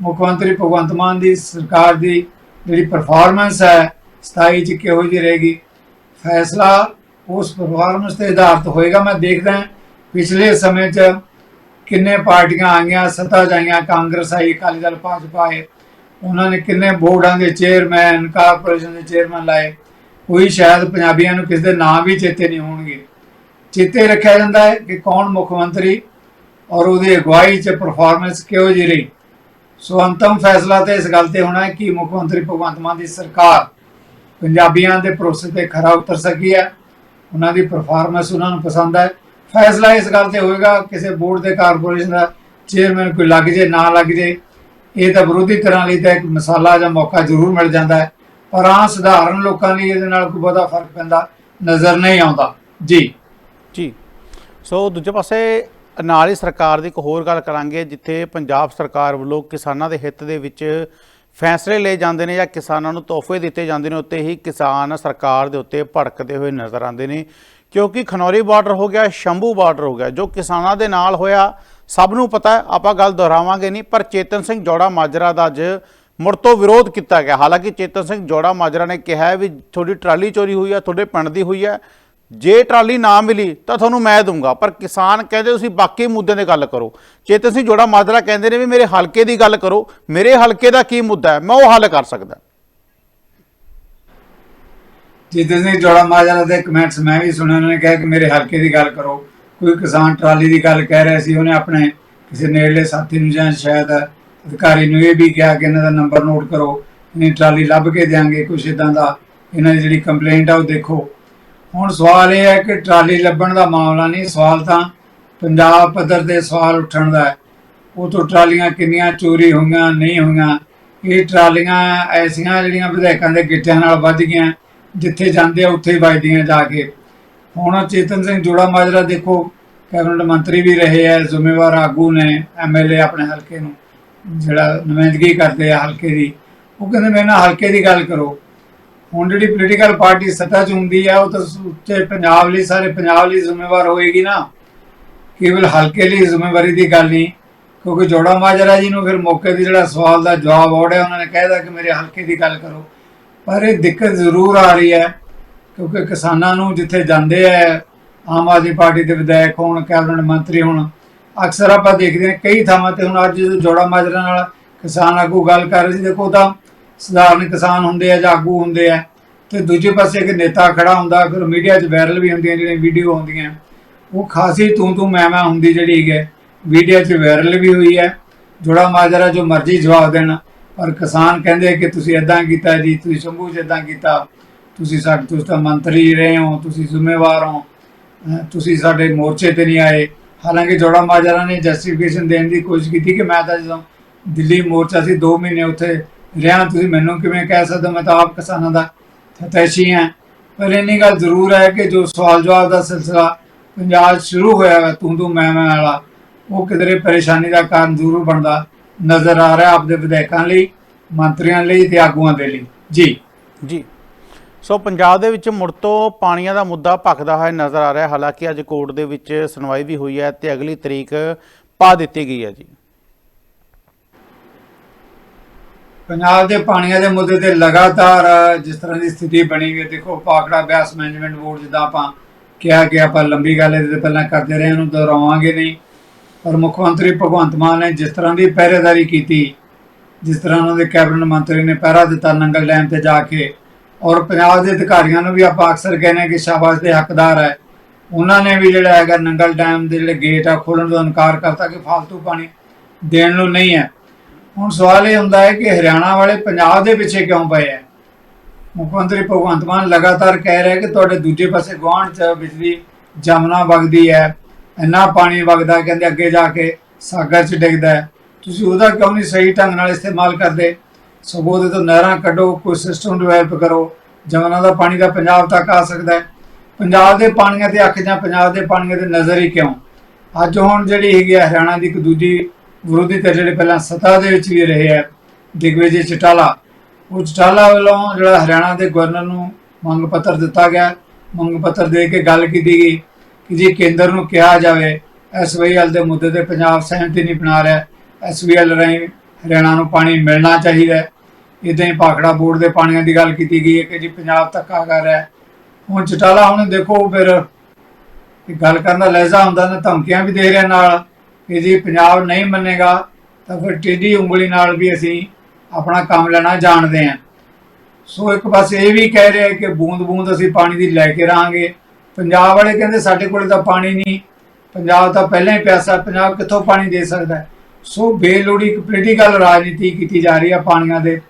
ਮੁੱਖ ਮੰਤਰੀ ਭਗਵੰਤ ਮਾਨ ਦੀ ਸਰਕਾਰ ਦੀ ਜਿਹੜੀ ਪਰਫਾਰਮੈਂਸ ਹੈ 27 ਚ ਕਿਹੋ ਜਿਹੀ ਰਹੇਗੀ ਫੈਸਲਾ ਉਸ ਪਰਫਾਰਮੈਂਸ ਤੇ ਆਧਾਰਿਤ ਹੋਏਗਾ। ਮੈਂ ਦੇਖਦਾ ਪਿਛਲੇ ਸਮੇਂ 'ਚ ਕਿੰਨੇ ਪਾਰਟੀਆਂ ਆਈਆਂ, ਸੱਤਾ ਜਾਈਆਂ ਕਾਂਗਰਸ ਆਈ, ਅਕਾਲੀ ਦਲ, ਭਾਜਪਾ ਆਏ। ਉਹਨਾਂ ਨੇ ਕਿੰਨੇ ਬੋਰਡਾਂ ਦੇ ਚੇਅਰਮੈਨ, ਕਾਰਪੋਰੇਸ਼ਨ ਦੇ ਚੇਅਰਮੈਨ ਲਾਏ। ਕੋਈ ਸ਼ਾਇਦ ਪੰਜਾਬੀਆਂ ਨੂੰ ਕਿਸੇ ਦੇ ਨਾਮ ਵੀ ਚੇਤੇ ਨਹੀਂ ਹੋਣਗੇ। ਚੇਤੇ ਰੱਖਿਆ ਜਾਂਦਾ ਹੈ ਕਿ ਕੌਣ ਮੁੱਖ ਮੰਤਰੀ ਔਰ ਉਹਦੀ ਅਗਵਾਈ 'ਚ ਪਰਫਾਰਮੈਂਸ ਕਿਹੋ ਜਿਹੀ ਰਹੀ। ਸੋ ਅੰਤਮ ਫੈਸਲਾ ਤੇ ਇਸ ਗੱਲ ਤੇ ਹੋਣਾ ਹੈ ਕਿ ਮੁੱਖ ਮੰਤਰੀ ਭਗਵੰਤ ਮਾਨ ਦੀ ਸਰਕਾਰ ਪੰਜਾਬੀਆਂ ਦੇ ਭਰੋਸੇ ਤੇ ਖਰਾ ਉਤਰ ਸਕੀ ਹੈ। ਉਹਨਾਂ ਦੀ ਪਰਫਾਰਮੈਂਸ ਉਹਨਾਂ ਨੂੰ ਪਸੰਦ ਹੈ। ਫੈਸਲਾ ਇਸ ਗੱਲ ਤੇ ਹੋਏਗਾ, ਕਿਸੇ ਬੋਰਡ ਦੇ ਕਾਰਪੋਰੇਸ਼ਨ ਦਾ ਚੇਅਰਮੈਨ ਕੋਈ ਲੱਗ ਜੇ, ਨਾ ਲੱਗ ਜੇ, ਇਹ ਤਾਂ ਵਿਰੋਧੀ ਤਰ੍ਹਾਂ ਲਈ ਤਾਂ ਇੱਕ ਮਸਾਲਾ ਜਾਂ ਮੌਕਾ ਜ਼ਰੂਰ ਮਿਲ ਜਾਂਦਾ ਹੈ। ਪਰ ਆ ਸਧਾਰਨ ਲੋਕਾਂ ਲਈ ਇਹਦੇ ਨਾਲ ਕੋਈ ਬਹੁਤਾ ਫ਼ਰਕ ਪੈਂਦਾ ਨਜ਼ਰ ਨਹੀਂ ਆਉਂਦਾ। ਜੀ। ਜੀ। ਸੋ ਦੂਜੇ ਪਾਸੇ ਨਾਲ ਹੀ ਸਰਕਾਰ ਦੀ ਇੱਕ ਹੋਰ ਗੱਲ ਕਰਾਂਗੇ, ਜਿੱਥੇ ਪੰਜਾਬ ਸਰਕਾਰ ਵੱਲੋਂ ਕਿਸਾਨਾਂ ਦੇ ਹਿੱਤ ਦੇ ਵਿੱਚ ਫੈਸਲੇ ਲਏ ਜਾਂਦੇ ਨੇ ਜਾਂ ਕਿਸਾਨਾਂ ਨੂੰ ਤੋਹਫੇ ਦਿੱਤੇ ਜਾਂਦੇ ਨੇ, ਉੱਤੇ ਹੀ ਕਿਸਾਨ ਸਰਕਾਰ ਦੇ ਉੱਤੇ ਭੜਕਦੇ ਹੋਏ ਨਜ਼ਰ ਆਉਂਦੇ ਨੇ। ਕਿਉਂਕਿ ਖਨੌਰੀ ਬਾਰਡਰ ਹੋ ਗਿਆ, ਸ਼ੰਭੂ ਬਾਰਡਰ ਹੋ ਗਿਆ, ਜੋ ਕਿਸਾਨਾਂ ਦੇ ਨਾਲ ਹੋਇਆ, ਸਭ ਨੂੰ ਪਤਾ ਆਪਾਂ ਗੱਲ ਦੁਹਰਾਵਾਂਗੇ ਨਹੀਂ, ਪਰ ਚੇਤਨ ਸਿੰਘ ਜੋੜਾ ਮਾਜਰਾ ਦਾ ਅੱਜ ਮੁੜ ਤੋਂ ਵਿਰੋਧ ਕੀਤਾ ਗਿਆ। ਹਾਲਾਂਕਿ ਚੇਤਨ ਸਿੰਘ ਜੋੜਾ ਮਾਜਰਾ ਨੇ ਕਿਹਾ ਵੀ ਤੁਹਾਡੀ ਟਰਾਲੀ ਚੋਰੀ ਹੋਈ ਹੈ, ਤੁਹਾਡੇ ਪਿੰਡ ਦੀ ਹੋਈ ਹੈ ਜੇ ਟਰਾਲੀ ਨਾ ਮਿਲੀ ਤਾਂ ਤੁਹਾਨੂੰ ਮੈਂ ਦੂੰਗਾ ਪਰ ਕਿਸਾਨ ਕਹਿੰਦੇ ਤੁਸੀਂ ਬਾਕੀ ਮੁੱਦਿਆਂ 'ਤੇ ਗੱਲ ਕਰੋ। ਚੇਤਨ ਸਿੰਘ ਜੋੜਾ ਮਾਜਰਾ ਕਹਿੰਦੇ ਨੇ ਵੀ ਮੇਰੇ ਹਲਕੇ ਦੀ ਗੱਲ ਕਰੋ, ਮੇਰੇ ਹਲਕੇ ਦਾ ਕੀ ਮੁੱਦਾ ਹੈ? ਮੈਂ ਉਹ ਹੱਲ ਕਰ ਸਕਦਾ। ਜੇ ਸਿੰਘ ਜੋੜਾ ਮਾਜਰਾ ਦੇ ਕਮੈਂਟਸ ਮੈਂ ਵੀ ਸੁਣੇ ਉਹਨਾਂ ਨੇ ਕਿਹਾ ਕਿ ਮੇਰੇ ਹਲਕੇ ਦੀ ਗੱਲ ਕਰੋ। ਕੋਈ ਕਿਸਾਨ ਟਰਾਲੀ ਦੀ ਗੱਲ ਕਹਿ ਰਿਹਾ ਸੀ, ਉਹਨੇ ਆਪਣੇ ਕਿਸੇ ਨੇੜਲੇ ਸਾਥੀ ਨੂੰ ਜਾਂ ਸ਼ਾਇਦ ਅਧਿਕਾਰੀ ਨੂੰ ਇਹ ਵੀ ਕਿਹਾ ਕਿ ਇਹਨਾਂ ਦਾ ਨੰਬਰ ਨੋਟ ਕਰੋ ਇਹ ਟਰਾਲੀ ਲੱਭ ਕੇ ਦਿਆਂਗੇ, ਕੁਛ ਇਦਾਂ ਦਾ। ਇਹਨਾਂ ਦੀ ਜਿਹੜੀ ਕੰਪਲੇਂਟ ਆ, ਉਹ ਦੇਖੋ। ਹੁਣ ਸਵਾਲ ਇਹ ਹੈ ਕਿ ਟਰਾਲੀ ਲੱਭਣ ਦਾ ਮਾਮਲਾ ਨਹੀਂ, ਸਵਾਲ ਤਾਂ ਪੰਜਾਬ ਪੱਧਰ ਤੇ ਸਵਾਲ ਉੱਠਣ ਦਾ ਹੈ। ਉਹ ਤੋਂ ਟਰਾਲੀਆਂ ਕਿੰਨੀਆਂ ਚੋਰੀ ਹੋਈਆਂ, ਨਹੀਂ ਹੋਈਆਂ? ਇਹ ਟਰਾਲੀਆਂ ਐਸੀਆਂ ਜਿਹੜੀਆਂ ਵਿਧਾਇਕਾਂ ਦੇ ਗਿੱਟਿਆਂ ਨਾਲ ਵੱਜ ਗਈਆਂ, ਜਿੱਥੇ ਜਾਂਦੇ ਆ ਉੱਥੇ ਹੀ ਵੱਜਦੀਆਂ ਜਾ ਕੇ। ਹੁਣ ਚੇਤਨ ਸਿੰਘ ਜੋੜਾ ਮਾਜਰਾ ਦੇਖੋ, ਕੈਬਨਿਟ ਮੰਤਰੀ ਵੀ ਰਹੇ ਆ, ਜ਼ਿੰਮੇਵਾਰ ਆਗੂ ਨੇ ਐਮਐਲਏ ਆਪਣੇ ਹਲਕੇ ਨੂੰ, ਜਿਹੜਾ ਨੁਮਾਇੰਦਗੀ ਕਰਦੇ ਆ ਹਲਕੇ ਦੀ। ਉਹ ਕਹਿੰਦੇ ਮੇਰੇ ਨਾਲ ਹਲਕੇ ਦੀ ਗੱਲ ਕਰੋ। ਹੁਣ ਜਿਹੜੀ ਪੋਲੀਟੀਕਲ ਪਾਰਟੀ ਸੱਤਾ 'ਚ ਹੁੰਦੀ ਹੈ ਉਹ ਤਾਂ ਉੱਤੇ ਪੰਜਾਬ ਲਈ ਸਾਰੇ ਪੰਜਾਬ ਲਈ ਜ਼ਿੰਮੇਵਾਰ ਹੋਏਗੀ ਨਾ। ਕੇਵਲ ਹਲਕੇ ਲਈ ਜ਼ਿੰਮੇਵਾਰੀ ਦੀ ਗੱਲ ਨਹੀਂ, ਕਿਉਂਕਿ ਜੋੜਾ ਮਾਜਰਾ ਜੀ ਨੂੰ ਫਿਰ ਮੌਕੇ ਤੇ ਜਿਹੜਾ ਸਵਾਲ ਦਾ ਜਵਾਬ ਔੜਿਆ ਉਹਨਾਂ ਨੇ ਕਹਿਦਾ ਕਿ ਮੇਰੇ ਹਲਕੇ ਦੀ ਗੱਲ ਕਰੋ। ਪਰ ਇਹ ਦਿੱਕਤ ਜ਼ਰੂਰ ਆ ਰਹੀ ਹੈ, ਕਿਉਂਕਿ ਕਿਸਾਨਾਂ ਨੂੰ ਜਿੱਥੇ ਜਾਂਦੇ ਆ, ਆਮ ਆਦਮੀ ਪਾਰਟੀ ਦੇ ਵਿਧਾਇਕ ਹੋਣ, ਕੈਬਨਿਟ ਮੰਤਰੀ ਹੋਣ, ਅਕਸਰ ਆਪਾਂ ਦੇਖਦੇ ਹਾਂ ਕਈ ਥਾਵਾਂ ਤੇ ਹੁਣ ਅੱਜ ਜਦੋਂ ਜੋੜਾ ਮਾਜਰਾ ਨਾਲ ਕਿਸਾਨ ਆਗੂ ਗੱਲ ਕਰ ਰਹੇ ਸੀ। ਦੇਖੋ ਤਾਂ ਸਧਾਰਨ ਕਿਸਾਨ ਹੁੰਦੇ ਆ ਜਾਂ ਆਗੂ ਹੁੰਦੇ ਆ, ਤੇ ਦੂਜੇ ਪਾਸੇ ਇੱਕ ਨੇਤਾ ਖੜਾ ਹੁੰਦਾ, ਫਿਰ ਮੀਡੀਆ 'ਚ ਵਾਇਰਲ ਵੀ ਹੁੰਦੀਆਂ ਜਿਹੜੀਆਂ ਵੀਡੀਓ ਆਉਂਦੀਆਂ। ਉਹ ਖਾਸੀ ਤੂੰ ਤੂੰ ਮੈਂ ਮੈਂ ਹੁੰਦੀ ਜਿਹੜੀ ਹੈ ਵੀਡੀਓ 'ਚ ਵਾਇਰਲ ਵੀ ਹੋਈ ਹੈ ਜੋੜਾ ਮਾਜਰਾ ਜੋ ਮਰਜ਼ੀ ਜਵਾਬ ਦੇਣ, ਪਰ ਕਿਸਾਨ ਕਹਿੰਦੇ ਕਿ ਤੁਸੀਂ ਇਦਾਂ ਕੀਤਾ ਜੀ, ਤੁਸੀਂ ਸ਼ੰਭੂ 'ਚ ਇਦਾਂ ਕੀਤਾ। ਤੁਸੀਂ ਸਾਡੇ, ਤੁਸੀਂ ਤਾਂ ਮੰਤਰੀ ਰਹੇ ਹੋ, ਤੁਸੀਂ ਜ਼ਿੰਮੇਵਾਰ ਹੋ ਤੁਸੀਂ ਸਾਡੇ ਮੋਰਚੇ ਤੇ ਨਹੀਂ ਆਏ। ਹਾਲਾਂਕਿ ਜੋੜਾ ਮਾਜਰਾ ਨੇ ਜਸਟੀਫਿਕੇਸ਼ਨ ਦੇਣ ਦੀ ਕੋਸ਼ਿਸ਼ ਕੀਤੀ ਕਿ ਮੈਂ ਤਾਂ ਜਦੋਂ ਦਿੱਲੀ ਮੋਰਚਾ ਸੀ 2 ਮਹੀਨੇ ਉੱਥੇ ਰਿਹਾ ਤੁਸੀਂ ਮੈਨੂੰ ਕਿਵੇਂ ਕਹਿ ਸਕਦੇ ਹੋ? ਮੈਂ ਤਾਂ ਆਪ ਕਿਸਾਨਾਂ ਦਾ ਫਤੈਸ਼ੀ ਹਾਂ। ਪਰ ਇੰਨੀ ਗੱਲ ਜ਼ਰੂਰ ਹੈ ਕਿ ਜੋ ਸਵਾਲ ਜਵਾਬ ਦਾ ਸਿਲਸਿਲਾ ਪੰਜਾਬ ਸ਼ੁਰੂ ਹੋਇਆ ਹੈ ਤੂੰ ਤੂੰ ਮੈਂ ਮੈਂ ਵਾਲਾ, ਉਹ ਕਿਧਰੇ ਪਰੇਸ਼ਾਨੀ ਦਾ ਕਾਰਨ ਜ਼ਰੂਰ ਬਣਦਾ ਨਜ਼ਰ ਆ ਰਿਹਾ ਆਪਦੇ ਵਿਧਾਇਕਾਂ ਲਈ, ਮੰਤਰੀਆਂ ਲਈ ਤੇ ਆਗੂਆਂ ਦੇ ਲਈ। ਜੀ। ਜੀ। ਸੋ ਪੰਜਾਬ ਦੇ ਵਿੱਚ ਮੁੜ ਤੋਂ ਪਾਣੀਆਂ ਦਾ ਮੁੱਦਾ ਭਖਦਾ ਹੋਇਆ ਨਜ਼ਰ ਆ ਰਿਹਾ, ਹਾਲਾਂਕਿ ਅੱਜ ਕੋਰਟ ਦੇ ਵਿੱਚ ਸੁਣਵਾਈ ਵੀ ਹੋਈ ਹੈ ਤੇ ਅਗਲੀ ਤਰੀਕ ਪਾ ਦਿੱਤੀ ਗਈ ਹੈ ਜੀ। ਪੰਜਾਬ ਦੇ ਪਾਣੀਆਂ ਦੇ ਮੁੱਦੇ ਤੇ ਲਗਾਤਾਰ ਜਿਸ ਤਰ੍ਹਾਂ ਦੀ ਸਥਿਤੀ ਬਣੀ ਹੋਈ ਹੈ, ਦੇਖੋ ਪਾਕੜਾ ਬਿਆਸ ਮੈਨੇਜਮੈਂਟ ਬੋਰਡ ਜਿੱਦਾਂ ਆਪਾਂ ਕਿਹਾ ਕਿ ਆਪਾਂ ਲੰਬੀ ਗੱਲ ਇਹਦੇ ਤੇ ਪਹਿਲਾਂ ਕਰਦੇ ਰਹੇ, ਉਹਨੂੰ ਦੁਹਰਾਵਾਂਗੇ ਨਹੀਂ। ਪਰ ਮੁੱਖ ਮੰਤਰੀ ਭਗਵੰਤ ਮਾਨ ਨੇ ਜਿਸ ਤਰ੍ਹਾਂ ਦੀ ਪਹਿਰੇਦਾਰੀ ਕੀਤੀ, ਜਿਸ ਤਰ੍ਹਾਂ ਉਹਨਾਂ ਦੇ ਕੈਬਨਿਟ ਮੰਤਰੀ ਨੇ ਪਹਿਰਾ ਦਿੱਤਾ ਨੰਗਲ ਡੈਮ ਤੇ ਜਾ ਕੇ, ਔਰ ਪੰਜਾਬ ਦੇ ਅਧਿਕਾਰੀਆਂ ਨੂੰ ਵੀ ਆਪਾਂ ਅਕਸਰ ਕਹਿੰਦੇ ਹਾਂ ਕਿ ਸ਼ਾਬਾਸ਼ ਦੇ ਹੱਕਦਾਰ ਹੈ। ਉਹਨਾਂ ਨੇ ਵੀ ਜਿਹੜਾ ਹੈਗਾ ਨੰਗਲ ਡੈਮ ਦੇ ਜਿਹੜੇ ਗੇਟ ਆ ਖੋਲਣ ਤੋਂ ਇਨਕਾਰ ਕਰਤਾ ਕਿ ਫालतू ਪਾਣੀ ਦੇਣ ਨੂੰ ਨਹੀਂ ਹੈ। ਹੁਣ ਸਵਾਲ ਇਹ ਹੁੰਦਾ ਹੈ ਕਿ ਹਰਿਆਣਾ ਵਾਲੇ ਪੰਜਾਬ ਦੇ ਪਿੱਛੇ ਕਿਉਂ ਪਏ ਹੈ ਮੁੱਖ ਮੰਤਰੀ ਭਗਵੰਤ ਮਾਨ ਲਗਾਤਾਰ ਕਹਿ ਰਿਹਾ ਕਿ ਤੁਹਾਡੇ ਦੂਜੇ ਪਾਸੇ ਗੁਆਂਢ 'ਚ ਬਿਜਲੀ ਜਮਨਾ ਵਗਦੀ ਹੈ, ਇੰਨਾ ਪਾਣੀ ਵਗਦਾ ਕਹਿੰਦੇ ਅੱਗੇ ਜਾ ਕੇ ਸਾਗਰ 'ਚ ਡਿੱਗਦਾ ਹੈ। ਤੁਸੀਂ ਉਹਦਾ ਕਿਉਂ ਨਹੀਂ ਸਹੀ ਢੰਗ ਨਾਲ ਇਸਤੇਮਾਲ ਕਰਦੇ? ਸਗੋਂ ਉਹਦੇ ਤੋਂ ਨਹਿਰਾਂ ਕੱਢੋ, ਕੋਈ ਸਿਸਟਮ ਡਿਵੈਲਪ ਕਰੋ ਜਮਨਾ ਦਾ ਪਾਣੀ ਦਾ ਪੰਜਾਬ ਤੱਕ ਆ ਸਕਦਾ ਹੈ। ਪੰਜਾਬ ਦੇ ਪਾਣੀਆਂ ਤੇ ਅੱਖ ਜਾਂ ਪੰਜਾਬ ਦੇ ਪਾਣੀਆਂ ਤੇ ਨਜ਼ਰ ਹੀ ਕਿਉਂ? ਅੱਜ ਹੁਣ ਜਿਹੜੀ ਹੈਗੀ ਹੈ ਹਰਿਆਣਾ ਦੀ ਇੱਕ ਦੂਜੀ ਵਿਰੋਧੀ ਧਿਰ ਜਿਹੜੇ ਪਹਿਲਾਂ ਸੱਤਾ ਦੇ ਵਿੱਚ ਵੀ ਰਹੇ ਹੈ ਦਿਗਵਿਜੇ ਚਟਾਲਾ, ਉਹ ਚਟਾਲਾ ਵੱਲੋਂ ਜਿਹੜਾ ਹਰਿਆਣਾ ਦੇ ਗਵਰਨਰ ਨੂੰ ਮੰਗ ਪੱਤਰ ਦਿੱਤਾ ਗਿਆ, ਮੰਗ ਪੱਤਰ ਦੇ ਕੇ ਗੱਲ ਕੀਤੀ ਗਈ ਕਿ ਜੀ ਕੇਂਦਰ ਨੂੰ ਕਿਹਾ ਜਾਵੇ ਐਸਵਾਈਐਲ ਦੇ ਮੁੱਦੇ ਤੇ ਪੰਜਾਬ ਸਹਿਮਤੀ ਨਹੀਂ ਬਣਾ ਰਿਹਾ ਐਸਵਾਈਐਲ ਰਾਹੀਂ ਹਰਿਆਣਾ ਨੂੰ ਪਾਣੀ ਮਿਲਣਾ ਚਾਹੀਦਾ ਹੈ। ਇਦਾਂ ਹੀ ਭਾਖੜਾ ਬੋਰਡ ਦੇ ਪਾਣੀਆਂ ਦੀ ਗੱਲ ਕੀਤੀ ਗਈ ਹੈ ਕਿ ਜੀ ਪੰਜਾਬ ਧੱਕਾ ਕਰ ਰਿਹਾ ਹੁਣ ਚਟਾਲਾ ਹੁਣ ਦੇਖੋ ਫਿਰ ਗੱਲ ਕਰਨ ਦਾ ਲਹਿਜ਼ਾ ਹੁੰਦਾ ਨਾ ਧਮਕੀਆਂ ਵੀ ਦੇ ਰਿਹਾ ਨਾਲ। ਕਿ ਜੀ ਪੰਜਾਬ ਨਹੀਂ ਮੰਨੇਗਾ, ਤਾਂ ਫਿਰ ਟੇਢੀ ਉਂਗਲੀ ਨਾਲ ਵੀ ਅਸੀਂ ਆਪਣਾ ਕੰਮ ਲੈਣਾ ਜਾਣਦੇ ਹਾਂ। ਸੋ ਇੱਕ ਪਾਸੇ ਇਹ ਵੀ ਕਹਿ ਰਿਹਾ ਕਿ ਬੂੰਦ ਬੂੰਦ ਅਸੀਂ ਪਾਣੀ ਦੀ ਲੈ ਕੇ ਰਹਾਂਗੇ। ਪੰਜਾਬ ਵਾਲੇ ਕਹਿੰਦੇ ਸਾਡੇ ਕੋਲ ਤਾਂ ਪਾਣੀ ਨਹੀਂ। ਪੰਜਾਬ ਤਾਂ ਪਹਿਲਾਂ ਹੀ ਪਿਆਸਾ ਪੰਜਾਬ ਕਿੱਥੋਂ ਪਾਣੀ ਦੇ ਸਕਦਾ ਸੋ ਬੇਲੋੜੀ ਇੱਕ ਪੋਲੀਟੀਕਲ ਰਾਜਨੀਤੀ ਕੀਤੀ ਜਾ ਰਹੀ ਹੈ ਪਾਣੀਆਂ ਦੇ।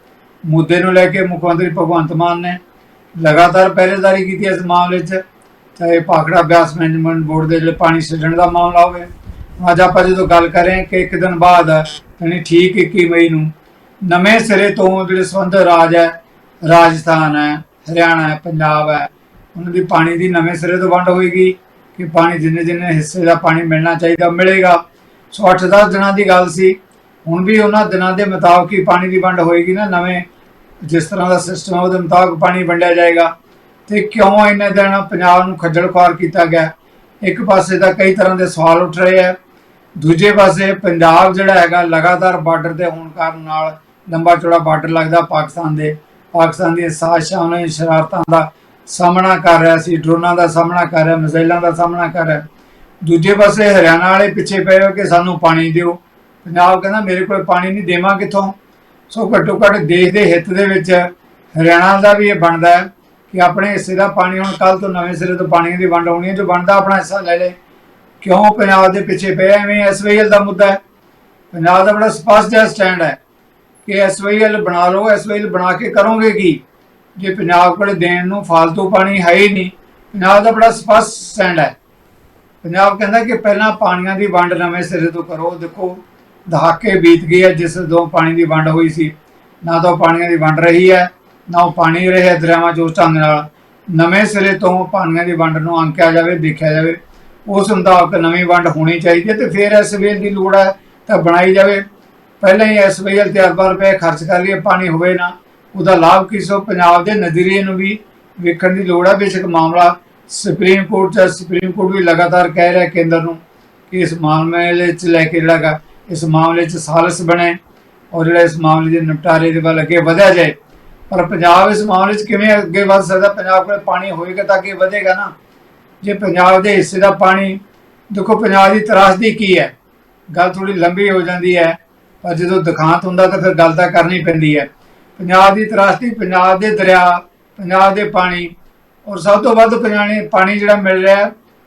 ਮੁੱਦੇ ਨੂੰ ਲੈ ਕੇ ਮੁੱਖ ਮੰਤਰੀ ਭਗਵੰਤ ਮਾਨ ਨੇ ਲਗਾਤਾਰ ਪਹਿਰੇਦਾਰੀ ਕੀਤੀ ਇਸ ਮਾਮਲੇ 'ਚ। ਚਾਹੇ ਭਾਖੜਾ ਬਿਆਸ ਮੈਨੇਜਮੈਂਟ ਬੋਰਡ ਦੇ ਜਿਹੜੇ ਪਾਣੀ ਛੱਡਣ ਦਾ ਮਾਮਲਾ ਹੋਵੇ ਅੱਜ ਆਪਾਂ ਜਦੋਂ ਗੱਲ ਕਰ ਰਹੇ ਕਿ ਇੱਕ ਦਿਨ ਬਾਅਦ ਯਾਨੀ ਠੀਕ 21 ਮਈ ਨੂੰ, ਨਵੇਂ ਸਿਰੇ ਤੋਂ ਜਿਹੜੇ ਸੰਬੰਧ ਰਾਜ ਹੈ, ਰਾਜਸਥਾਨ ਹੈ, ਹਰਿਆਣਾ ਹੈ, ਪੰਜਾਬ ਹੈ, ਉਹਨਾਂ ਦੀ ਪਾਣੀ ਦੀ ਨਵੇਂ ਸਿਰੇ ਤੋਂ ਵੰਡ ਹੋਏਗੀ ਕਿ ਪਾਣੀ ਜਿੰਨੇ ਜਿੰਨੇ ਹਿੱਸੇ ਦਾ ਪਾਣੀ ਮਿਲਣਾ ਚਾਹੀਦਾ, ਮਿਲੇਗਾ। ਸੋ 8-10 ਦਿਨਾਂ ਦੀ ਗੱਲ ਸੀ, ਹੁਣ ਵੀ ਉਹਨਾਂ ਦਿਨਾਂ ਦੇ ਮੁਤਾਬਕ ਹੀ ਪਾਣੀ ਦੀ ਵੰਡ ਹੋਏਗੀ ਨਾ, ਨਵੇਂ ਜਿਸ ਤਰ੍ਹਾਂ ਦਾ ਸਿਸਟਮ ਹੈ, ਉਹਦੇ ਮੁਤਾਬਕ ਪਾਣੀ ਵੰਡਿਆ ਜਾਏਗਾ। ਤੇ ਕਿਉਂ ਇੰਨੇ ਦਿਨ ਪੰਜਾਬ ਨੂੰ ਖੱਜਲ ਖੁਆਰ ਕੀਤਾ ਗਿਆ? ਇੱਕ ਪਾਸੇ ਤਾਂ ਕਈ ਤਰ੍ਹਾਂ ਦੇ ਸਵਾਲ ਉੱਠ ਰਹੇ ਆ ਦੂਜੇ ਪਾਸੇ ਪੰਜਾਬ ਜਿਹੜਾ ਹੈਗਾ ਲਗਾਤਾਰ ਬਾਰਡਰ ਤੇ ਹੋਣ ਕਾਰਨ ਨਾਲ ਲੰਬਾ ਚੌੜਾ ਬਾਰਡਰ ਲੱਗਦਾ ਪਾਕਿਸਤਾਨ ਦੇ। ਪਾਕਿਸਤਾਨ ਦੀਆਂ ਸਾਜ਼ਿਸ਼ਾਂ ਉਹਨਾਂ ਦੀਆਂ ਸ਼ਰਾਰਤਾਂ ਦਾ ਸਾਹਮਣਾ ਕਰ ਰਿਹਾ ਸੀ, ਡਰੋਨਾਂ ਦਾ ਸਾਹਮਣਾ ਕਰ ਰਿਹਾ, ਮਿਜ਼ਾਈਲਾਂ ਦਾ ਸਾਹਮਣਾ ਕਰ ਰਿਹਾ। ਦੂਜੇ ਪਾਸੇ ਹਰਿਆਣਾ ਵਾਲੇ ਪਿੱਛੇ ਪਏ ਹੋ ਕਿ ਸਾਨੂੰ ਪਾਣੀ ਦਿਓ। ਪੰਜਾਬ ਕਹਿੰਦਾ, ਮੇਰੇ ਕੋਲ ਪਾਣੀ ਨਹੀਂ, ਦੇਵਾਂ ਕਿੱਥੋਂ? ਸੋ ਘੱਟੋ ਘੱਟ ਦੇਸ਼ ਦੇ ਹਿੱਤ ਦੇ ਵਿੱਚ ਹਰਿਆਣਾ ਦਾ ਵੀ ਇਹ ਬਣਦਾ ਹੈ ਕਿ ਆਪਣੇ ਹਿੱਸੇ ਦਾ ਪਾਣੀ ਹੁਣ ਕੱਲ ਤੋਂ ਨਵੇਂ ਸਿਰੇ ਤੋਂ ਪਾਣੀ ਦੀ ਵੰਡ ਹੋਣੀ ਹੈ। ਜੋ ਬਣਦਾ ਆਪਣਾ ਹਿੱਸਾ ਲੈ ਲੇ ਕਿਉਂ ਪੰਜਾਬ ਦੇ ਪਿੱਛੇ ਪਿਆ ਐਵੇਂ ਐਸਵਾਈਐਲ ਦਾ ਮੁੱਦਾ ਹੈ। ਪੰਜਾਬ ਦਾ ਬੜਾ ਸਪਸ਼ਟ ਜਿਹਾ ਸਟੈਂਡ ਹੈ ਕਿ ਐਸਵਾਈਐਲ ਬਣਾ ਲਓ ਐਸਵਾਈਐਲ ਬਣਾ ਕੇ ਕਰੋਗੇ ਕੀ? ਜੇ ਪੰਜਾਬ ਕੋਲ ਦੇਣ ਨੂੰ ਫालतू ਪਾਣੀ ਹੈ ਹੀ ਨਹੀਂ, ਪੰਜਾਬ ਦਾ ਬੜਾ ਸਪਸ਼ਟ ਸਟੈਂਡ ਹੈ। ਪੰਜਾਬ ਕਹਿੰਦਾ ਕਿ ਪਹਿਲਾਂ ਪਾਣੀਆਂ ਦੀ ਵੰਡ ਨਵੇਂ ਸਿਰੇ ਤੋਂ ਕਰੋ। ਦੇਖੋ, ਦਹਾਕੇ ਬੀਤ ਗਏ ਆ, ਜਿਸ ਤੋਂ ਪਾਣੀ ਦੀ ਵੰਡ ਹੋਈ ਸੀ। ਨਾ ਤਾਂ ਉਹ ਪਾਣੀਆਂ ਦੀ ਵੰਡ ਰਹੀ ਹੈ, ਨਾ ਉਹ ਪਾਣੀ ਰਹੇ ਦਰਿਆਵਾਂ 'ਚ ਉਸ ਢੰਗ ਨਾਲ। ਨਵੇਂ ਸਿਰੇ ਤੋਂ ਪਾਣੀਆਂ ਦੀ ਵੰਡ ਨੂੰ ਅੰਕਿਆ ਜਾਵੇ, ਦੇਖਿਆ ਜਾਵੇ। ਉਸ ਮੁਤਾਬਕ ਨਵੀਂ ਵੰਡ ਹੋਣੀ ਚਾਹੀਦੀ ਹੈ ਤੇ ਫਿਰ ਇਸ ਵੇਲ ਦੀ ਲੋੜ ਹੈ ਤਾਂ ਬਣਾਈ ਜਾਵੇ। ਪਹਿਲਾਂ ਹੀ ਇਸ ਵੇਲ ਤੇ ਅਰਬਾਂ ਰੁਪਏ ਖਰਚ ਕਰ ਲਈਏ, ਪਾਣੀ ਹੋਵੇ ਨਾ, ਉਹਦਾ ਲਾਭ ਕਿਸੋ ਪੰਜਾਬ ਦੇ ਨਜ਼ਰੀਏ ਨੂੰ ਵੀ ਵੇਖਣ ਦੀ ਲੋੜ ਹੈ। ਬੇਸ਼ੱਕ ਮਾਮਲਾ ਸੁਪਰੀਮ ਕੋਰਟ ਚ ਸੁਪਰੀਮ ਕੋਰਟ ਵੀ ਲਗਾਤਾਰ ਕਹਿ ਰਿਹਾ ਕੇਂਦਰ ਨੂੰ ਕਿ ਇਸ ਮਾਮਲੇ 'ਚ ਲੈ ਕੇ ਜਿਹੜਾ ਗਾ ਇਸ ਮਾਮਲੇ 'ਚ ਸਾਲਸ ਬਣੇ ਔਰ ਜਿਹੜਾ ਇਸ ਮਾਮਲੇ ਦੇ ਨਿਪਟਾਰੇ ਦੇ ਵੱਲ ਅੱਗੇ ਵਧਿਆ ਜਾਏ। ਪਰ ਪੰਜਾਬ ਇਸ ਮਾਮਲੇ 'ਚ ਕਿਵੇਂ ਅੱਗੇ ਵਧ ਸਕਦਾ? ਪੰਜਾਬ ਕੋਲ ਪਾਣੀ ਹੋਏਗਾ ਤਾਂ ਅੱਗੇ ਵਧੇਗਾ ਨਾ। ਜੇ ਪੰਜਾਬ ਦੇ ਹਿੱਸੇ ਦਾ ਪਾਣੀ, ਦੇਖੋ ਪੰਜਾਬ ਦੀ ਤਰਾਸਦੀ ਕੀ ਹੈ? ਗੱਲ ਥੋੜੀ ਲੰਬੀ ਹੋ ਜਾਂਦੀ ਹੈ, ਪਰ ਜਦੋਂ ਦੁਖਾਂਤ ਹੁੰਦਾ ਤਾਂ ਫਿਰ ਗੱਲ ਤਾਂ ਕਰਨੀ ਪੈਂਦੀ ਹੈ। ਪੰਜਾਬ ਦੀ ਤਰਾਸਦੀ ਪੰਜਾਬ ਦੇ ਦਰਿਆ, ਪੰਜਾਬ ਦੇ ਪਾਣੀ, ਔਰ ਸਭ ਤੋਂ ਵੱਧ ਪੰਜਾਬੀ ਪਾਣੀ ਜਿਹੜਾ ਮਿਲ ਰਿਹਾ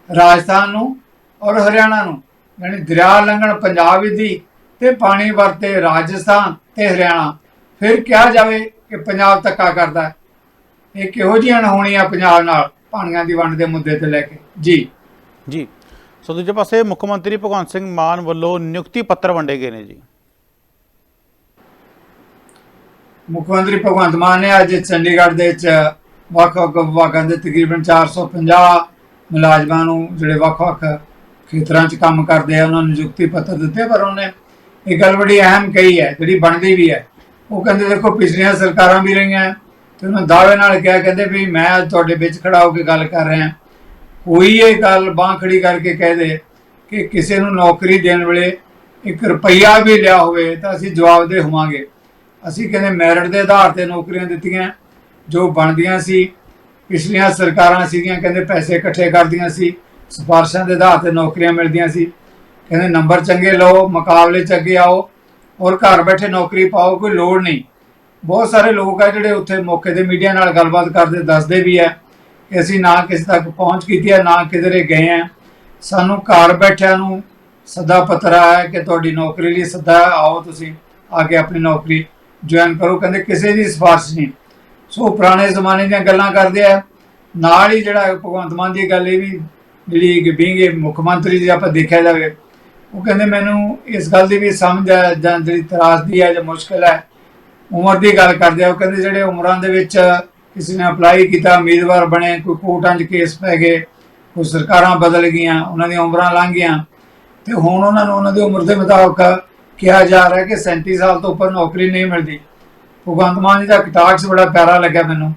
ਰਾਜਸਥਾਨ ਨੂੰ ਔਰ ਹਰਿਆਣਾ ਨੂੰ। ਯਾਨੀ ਦਰਿਆ ਲੰਘਣ ਪੰਜਾਬ ਦੀ ਤੇ ਪਾਣੀ ਵਰਤੇ ਰਾਜਸਥਾਨ ਤੇ ਹਰਿਆਣਾ। ਫਿਰ ਕਿਹਾ ਜਾਵੇ ਕਿ ਪੰਜਾਬ ਧੱਕਾ ਕਰਦਾ ਹੈ। ਇਹ ਕਿਹੋ ਜਿਹੀਆਂ ਹੋਣੀਆਂ ਪੰਜਾਬ ਨਾਲ? ਪਾਣੀਆਂ ਦੀ ਵੰਡ ਦੇ ਮੁੱਦੇ ਤੇ ਲੈ ਕੇ। ਜੀ। ਜੀ। ਸੋ ਦੂਜੇ ਪਾਸੇ ਮੁੱਖ ਮੰਤਰੀ ਭਗਵੰਤ ਸਿੰਘ ਮਾਨ ਵੱਲੋਂ ਨਿਯੁਕਤੀ ਪੱਤਰ ਵੰਡੇ ਗਏ ਨੇ ਜੀ। ਮੁੱਖ ਮੰਤਰੀ ਭਗਵੰਤ ਮਾਨ ਨੇ ਅੱਜ ਚੰਡੀਗੜ੍ਹ ਦੇ ਵਿੱਚ ਵੱਖ-ਵੱਖ ਵਿਭਾਗਾਂ ਦੇ ਤਕਰੀਬਨ 450 ਮੁਲਾਜ਼ਮਾਂ ਨੂੰ ਜਿਹੜੇ ਵੱਖ-ਵੱਖ ਖੇਤਰਾਂ 'ਚ ਕੰਮ ਕਰਦੇ ਆ ਉਹਨਾਂ ਨੂੰ ਨਿਯੁਕਤੀ ਪੱਤਰ ਦਿੱਤੇ ਪਰ ਉਹਨੇ ਇਹ ਗੱਲ ਬੜੀ ਅਹਿਮ ਕਹੀ ਹੈ ਜਿਹੜੀ ਬਣਦੀ ਵੀ ਹੈ। ਉਹ ਕਹਿੰਦੇ ਦੇਖੋ ਪਿਛਲੀਆਂ ਸਰਕਾਰਾਂ ਵੀ ਰਹੀਆਂ ਤੇ ਉਹਨਾਂ ਦਾਅਵੇ ਨਾਲ ਕਿਹਾ, ਕਹਿੰਦੇ ਵੀ ਮੈਂ ਅੱਜ ਤੁਹਾਡੇ ਵਿੱਚ ਖੜਾ ਹੋ ਕੇ ਗੱਲ ਕਰ ਰਿਹਾ ਕੋਈ ਇਹ ਗੱਲ ਬਾਂਹ ਖੜੀ ਕਰਕੇ ਕਹਿ ਦੇ ਕਿ ਕਿਸੇ ਨੂੰ ਨੌਕਰੀ ਦੇਣ ਵੇਲੇ ਇੱਕ ਰੁਪਈਆ ਵੀ ਲਿਆ ਹੋਵੇ ਤਾਂ ਅਸੀਂ ਜਵਾਬਦੇ ਹੋਵਾਂਗੇ। ਅਸੀਂ ਕਹਿੰਦੇ ਮੈਰਿਟ ਦੇ ਆਧਾਰ ਤੇ ਨੌਕਰੀਆਂ ਦਿੱਤੀਆਂ, ਜੋ ਬਣਦੀਆਂ ਸੀ, ਪਿਛਲੀਆਂ ਸਰਕਾਰਾਂ ਸੀਗੀਆਂ, ਕਹਿੰਦੇ ਪੈਸੇ ਇਕੱਠੇ ਕਰਦੀਆਂ ਸੀ, ਸਿਫਾਰਸ਼ਾਂ ਦੇ ਆਧਾਰ ਤੇ ਨੌਕਰੀਆਂ ਮਿਲਦੀਆਂ ਸੀ। ਕਹਿੰਦੇ ਨੰਬਰ ਚੰਗੇ ਲਓ, ਮੁਕਾਬਲੇ ਚ ਅੱਗੇ ਆਓ, ਔਰ ਘਰ ਬੈਠੇ ਨੌਕਰੀ ਪਾਓ, ਕੋਈ ਲੋੜ ਨਹੀਂ। ਬਹੁਤ ਸਾਰੇ ਲੋਕ ਆ ਜਿਹੜੇ ਉੱਥੇ ਮੌਕੇ ਤੇ ਮੀਡੀਆ ਨਾਲ ਗੱਲਬਾਤ ਕਰਦੇ, ਦੱਸਦੇ ਵੀ ਹੈ ਕਿ ਅਸੀਂ ਨਾ ਕਿਸੇ ਤੱਕ ਪਹੁੰਚ ਕੀਤੀ ਹੈ ਨਾ ਕਿਧਰੇ ਗਏ ਆ। ਸਾਨੂੰ ਘਰ ਬੈਠਿਆਂ ਨੂੰ ਸੱਦਾ ਪੱਤਰ ਆਇਆ ਕਿ ਤੁਹਾਡੀ ਨੌਕਰੀ ਲਈ ਸੱਦਾ ਆਓ ਤੁਸੀਂ, ਆ ਕੇ ਆਪਣੀ ਨੌਕਰੀ ਜੁਆਇਨ ਕਰੋ। ਕਹਿੰਦੇ ਕਿਸੇ ਦੀ ਸਿਫਾਰਿਸ਼ ਨਹੀਂ। ਸੋ ਪੁਰਾਣੇ ਜ਼ਮਾਨੇ ਦੀਆਂ ਗੱਲਾਂ ਕਰਦੇ ਆ। ਨਾਲ ਹੀ ਜਿਹੜਾ ਭਗਵੰਤ ਮਾਨ ਦੀ ਗੱਲ ਇਹ ਵੀ, ਜਿਹੜੀ ਬੀਂਗੇ ਮੁੱਖ ਮੰਤਰੀ ਜੀ ਆਪਾਂ ਦੇਖਿਆ ਜਾਵੇ, ਉਹ ਕਹਿੰਦੇ ਮੈਨੂੰ ਇਸ ਗੱਲ ਦੀ ਵੀ ਸਮਝ ਹੈ ਜਾਂ ਜਿਹੜੀ ਤਰਾਸਦੀ ਹੈ ਜਾਂ ਮੁਸ਼ਕਲ ਹੈ ਉਮਰ ਦੀ ਗੱਲ ਕਰਦੇ ਆ, ਉਹ ਕਹਿੰਦੇ ਜਿਹੜੇ ਉਮਰਾਂ ਦੇ ਵਿੱਚ ਕਿਸੇ ਨੇ ਅਪਲਾਈ ਕੀਤਾ, ਉਮੀਦਵਾਰ ਬਣੇ, ਕੋਈ ਕੋਰਟਾਂ 'ਚ ਕੇਸ ਪੈ ਗਏ, ਕੋਈ ਸਰਕਾਰਾਂ ਬਦਲ ਗਈਆਂ, ਉਹਨਾਂ ਦੀਆਂ ਉਮਰਾਂ ਲੰਘ ਗਈਆਂ ਤੇ ਹੁਣ ਉਹਨਾਂ ਨੂੰ ਉਹਨਾਂ ਦੀ ਉਮਰ ਦੇ ਮੁਤਾਬਕ ਕਿਹਾ ਜਾ ਰਿਹਾ ਕਿ 37 ਸਾਲ ਤੋਂ ਉੱਪਰ ਨੌਕਰੀ ਨਹੀਂ ਮਿਲਦੀ। ਭਗਵੰਤ ਮਾਨ ਜੀ ਦਾ ਕਟਾਕਸ ਬੜਾ ਪਿਆਰਾ ਲੱਗਿਆ ਮੈਨੂੰ।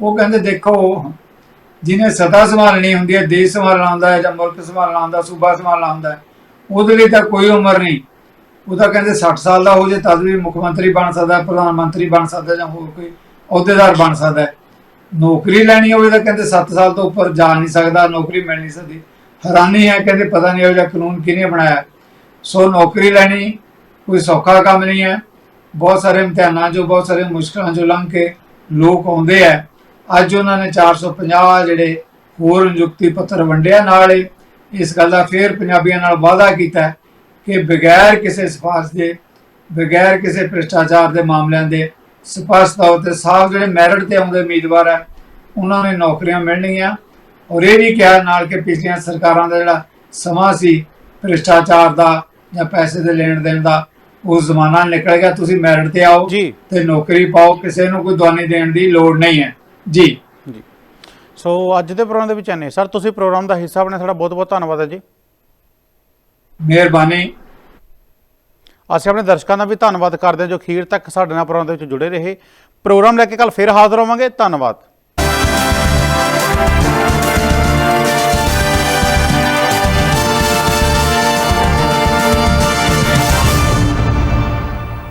ਉਹ ਕਹਿੰਦੇ, ਦੇਖੋ, ਜਿਹਨੇ ਸਤਾ ਸੰਭਾਲਣੀ ਹੁੰਦੀ ਹੈ, ਦੇਸ਼ ਸੰਭਾਲਣਾ ਹੁੰਦਾ ਹੈ, ਜਾਂ ਮੁਲਕ ਸੰਭਾਲਣਾ ਹੁੰਦਾ, ਸੂਬਾ ਸੰਭਾਲਣਾ ਹੁੰਦਾ ਉਹਦੇ ਲਈ ਤਾਂ ਕੋਈ ਉਮਰ ਨਹੀਂ। ਉਹ ਤਾਂ ਕਹਿੰਦੇ 60 ਸਾਲ ਦਾ ਹੋ ਜੇ, ਤਦ ਵੀ ਮੁੱਖ ਮੰਤਰੀ ਬਣ ਸਕਦਾ, ਪ੍ਰਧਾਨ ਮੰਤਰੀ ਬਣ ਸਕਦਾ ਜਾਂ ਹੋਰ ਕੋਈ ਅਹੁਦੇਦਾਰ ਬਣ ਸਕਦਾ। ਨੌਕਰੀ ਲੈਣੀ ਹੋਵੇ ਤਾਂ ਕਹਿੰਦੇ 7 ਸਾਲ ਤੋਂ ਉੱਪਰ ਜਾ ਨਹੀਂ ਸਕਦਾ, ਨੌਕਰੀ ਮਿਲ ਨਹੀਂ ਸਕਦੀ। ਹੈਰਾਨੀ ਹੈ, ਕਹਿੰਦੇ ਪਤਾ ਨਹੀਂ ਇਹੋ ਜਿਹਾ ਕਾਨੂੰਨ ਕਿਹਨੇ ਬਣਾਇਆ। ਸੋ ਨੌਕਰੀ ਲੈਣੀ ਕੋਈ ਸੌਖਾ ਕੰਮ ਨਹੀਂ ਹੈ। ਬਹੁਤ ਸਾਰੇ ਇਮਤਿਹਾਨਾਂ ਜੋ ਬਹੁਤ ਸਾਰੇ ਮੁਸ਼ਕਲਾਂ ਜੋ ਲੰਘ ਕੇ ਲੋਕ ਆਉਂਦੇ ਆ। ਅੱਜ ਉਹਨਾਂ ਨੇ 450 ਜਿਹੜੇ ਹੋਰ ਨਿਯੁਕਤੀ ਪੱਤਰ ਵੰਡਿਆ ਨਾਲ ਇਸ ਗੱਲ ਦਾ ਫੇਰ ਪੰਜਾਬੀਆਂ ਨਾਲ ਵਾਅਦਾ ਕੀਤਾ। ਕਿ ਬਗੈਰ ਕਿਸੇ ਸਿਫਾਰਸ਼ ਦੇ ਬਗੈਰ ਕਿਸੇ ਭ੍ਰਿਸ਼ਟਾਚਾਰ ਦੇ ਮਾਮਲਿਆਂ ਦੇ ਸਪਸ਼ਟ ਤੌਰ ਤੇ ਸਾਫ਼ ਜਿਹੜੇ ਮੈਰਿਟ ਤੇ ਆਉਂਦੇ ਉਮੀਦਵਾਰ ਹੈ ਉਹਨਾਂ ਨੇ ਨੌਕਰੀਆਂ ਮਿਲਣਗੀਆਂ। ਔਰ ਇਹ ਵੀ ਕਿਹਾ ਨਾਲ ਕਿ ਪਿਛਲੀਆਂ ਸਰਕਾਰਾਂ ਦਾ ਜਿਹੜਾ ਸਮਾਂ ਸੀ ਭ੍ਰਿਸ਼ਟਾਚਾਰ ਦਾ ਜਾਂ ਪੈਸੇ ਦੇ ਲੈਣ ਦੇਣ ਦਾ ਉਹ ਜ਼ਮਾਨਾ ਨਿਕਲ ਗਿਆ। ਤੁਸੀਂ ਮੈਰਿਟ ਤੇ ਆਓ ਤੇ ਨੌਕਰੀ ਪਾਓ ਕਿਸੇ ਨੂੰ ਕੋਈ ਦਵਾਨੀ ਦੇਣ ਦੀ ਲੋੜ ਨਹੀਂ ਹੈ। ਜੀ। ਜੀ। ਸੋ ਅੱਜ ਦੇ ਪ੍ਰੋਗਰਾਮ ਦੇ ਵਿੱਚ ਆਨੇ ਸਰ ਤੁਸੀਂ ਪ੍ਰੋਗਰਾਮ ਦਾ ਹਿੱਸਾ ਬਣੇ। ਤੁਹਾਡਾ ਬਹੁਤ ਬਹੁਤ ਧੰਨਵਾਦ ਹੈ ਜੀ। ਮਿਹਰਬਾਨੀ। ਅਸੀਂ ਆਪਣੇ ਦਰਸ਼ਕਾਂ ਦਾ ਵੀ ਧੰਨਵਾਦ ਕਰਦੇ ਹਾਂ ਜੋ ਅਖੀਰ ਤੱਕ ਸਾਡੇ ਨਾਲ ਪ੍ਰੋਗਰਾਮ ਦੇ ਵਿੱਚ ਜੁੜੇ ਰਹੇ। ਪ੍ਰੋਗਰਾਮ ਲੈ ਕੇ ਕੱਲ ਫਿਰ ਹਾਜ਼ਰ ਹੋਵਾਂਗੇ। ਧੰਨਵਾਦ।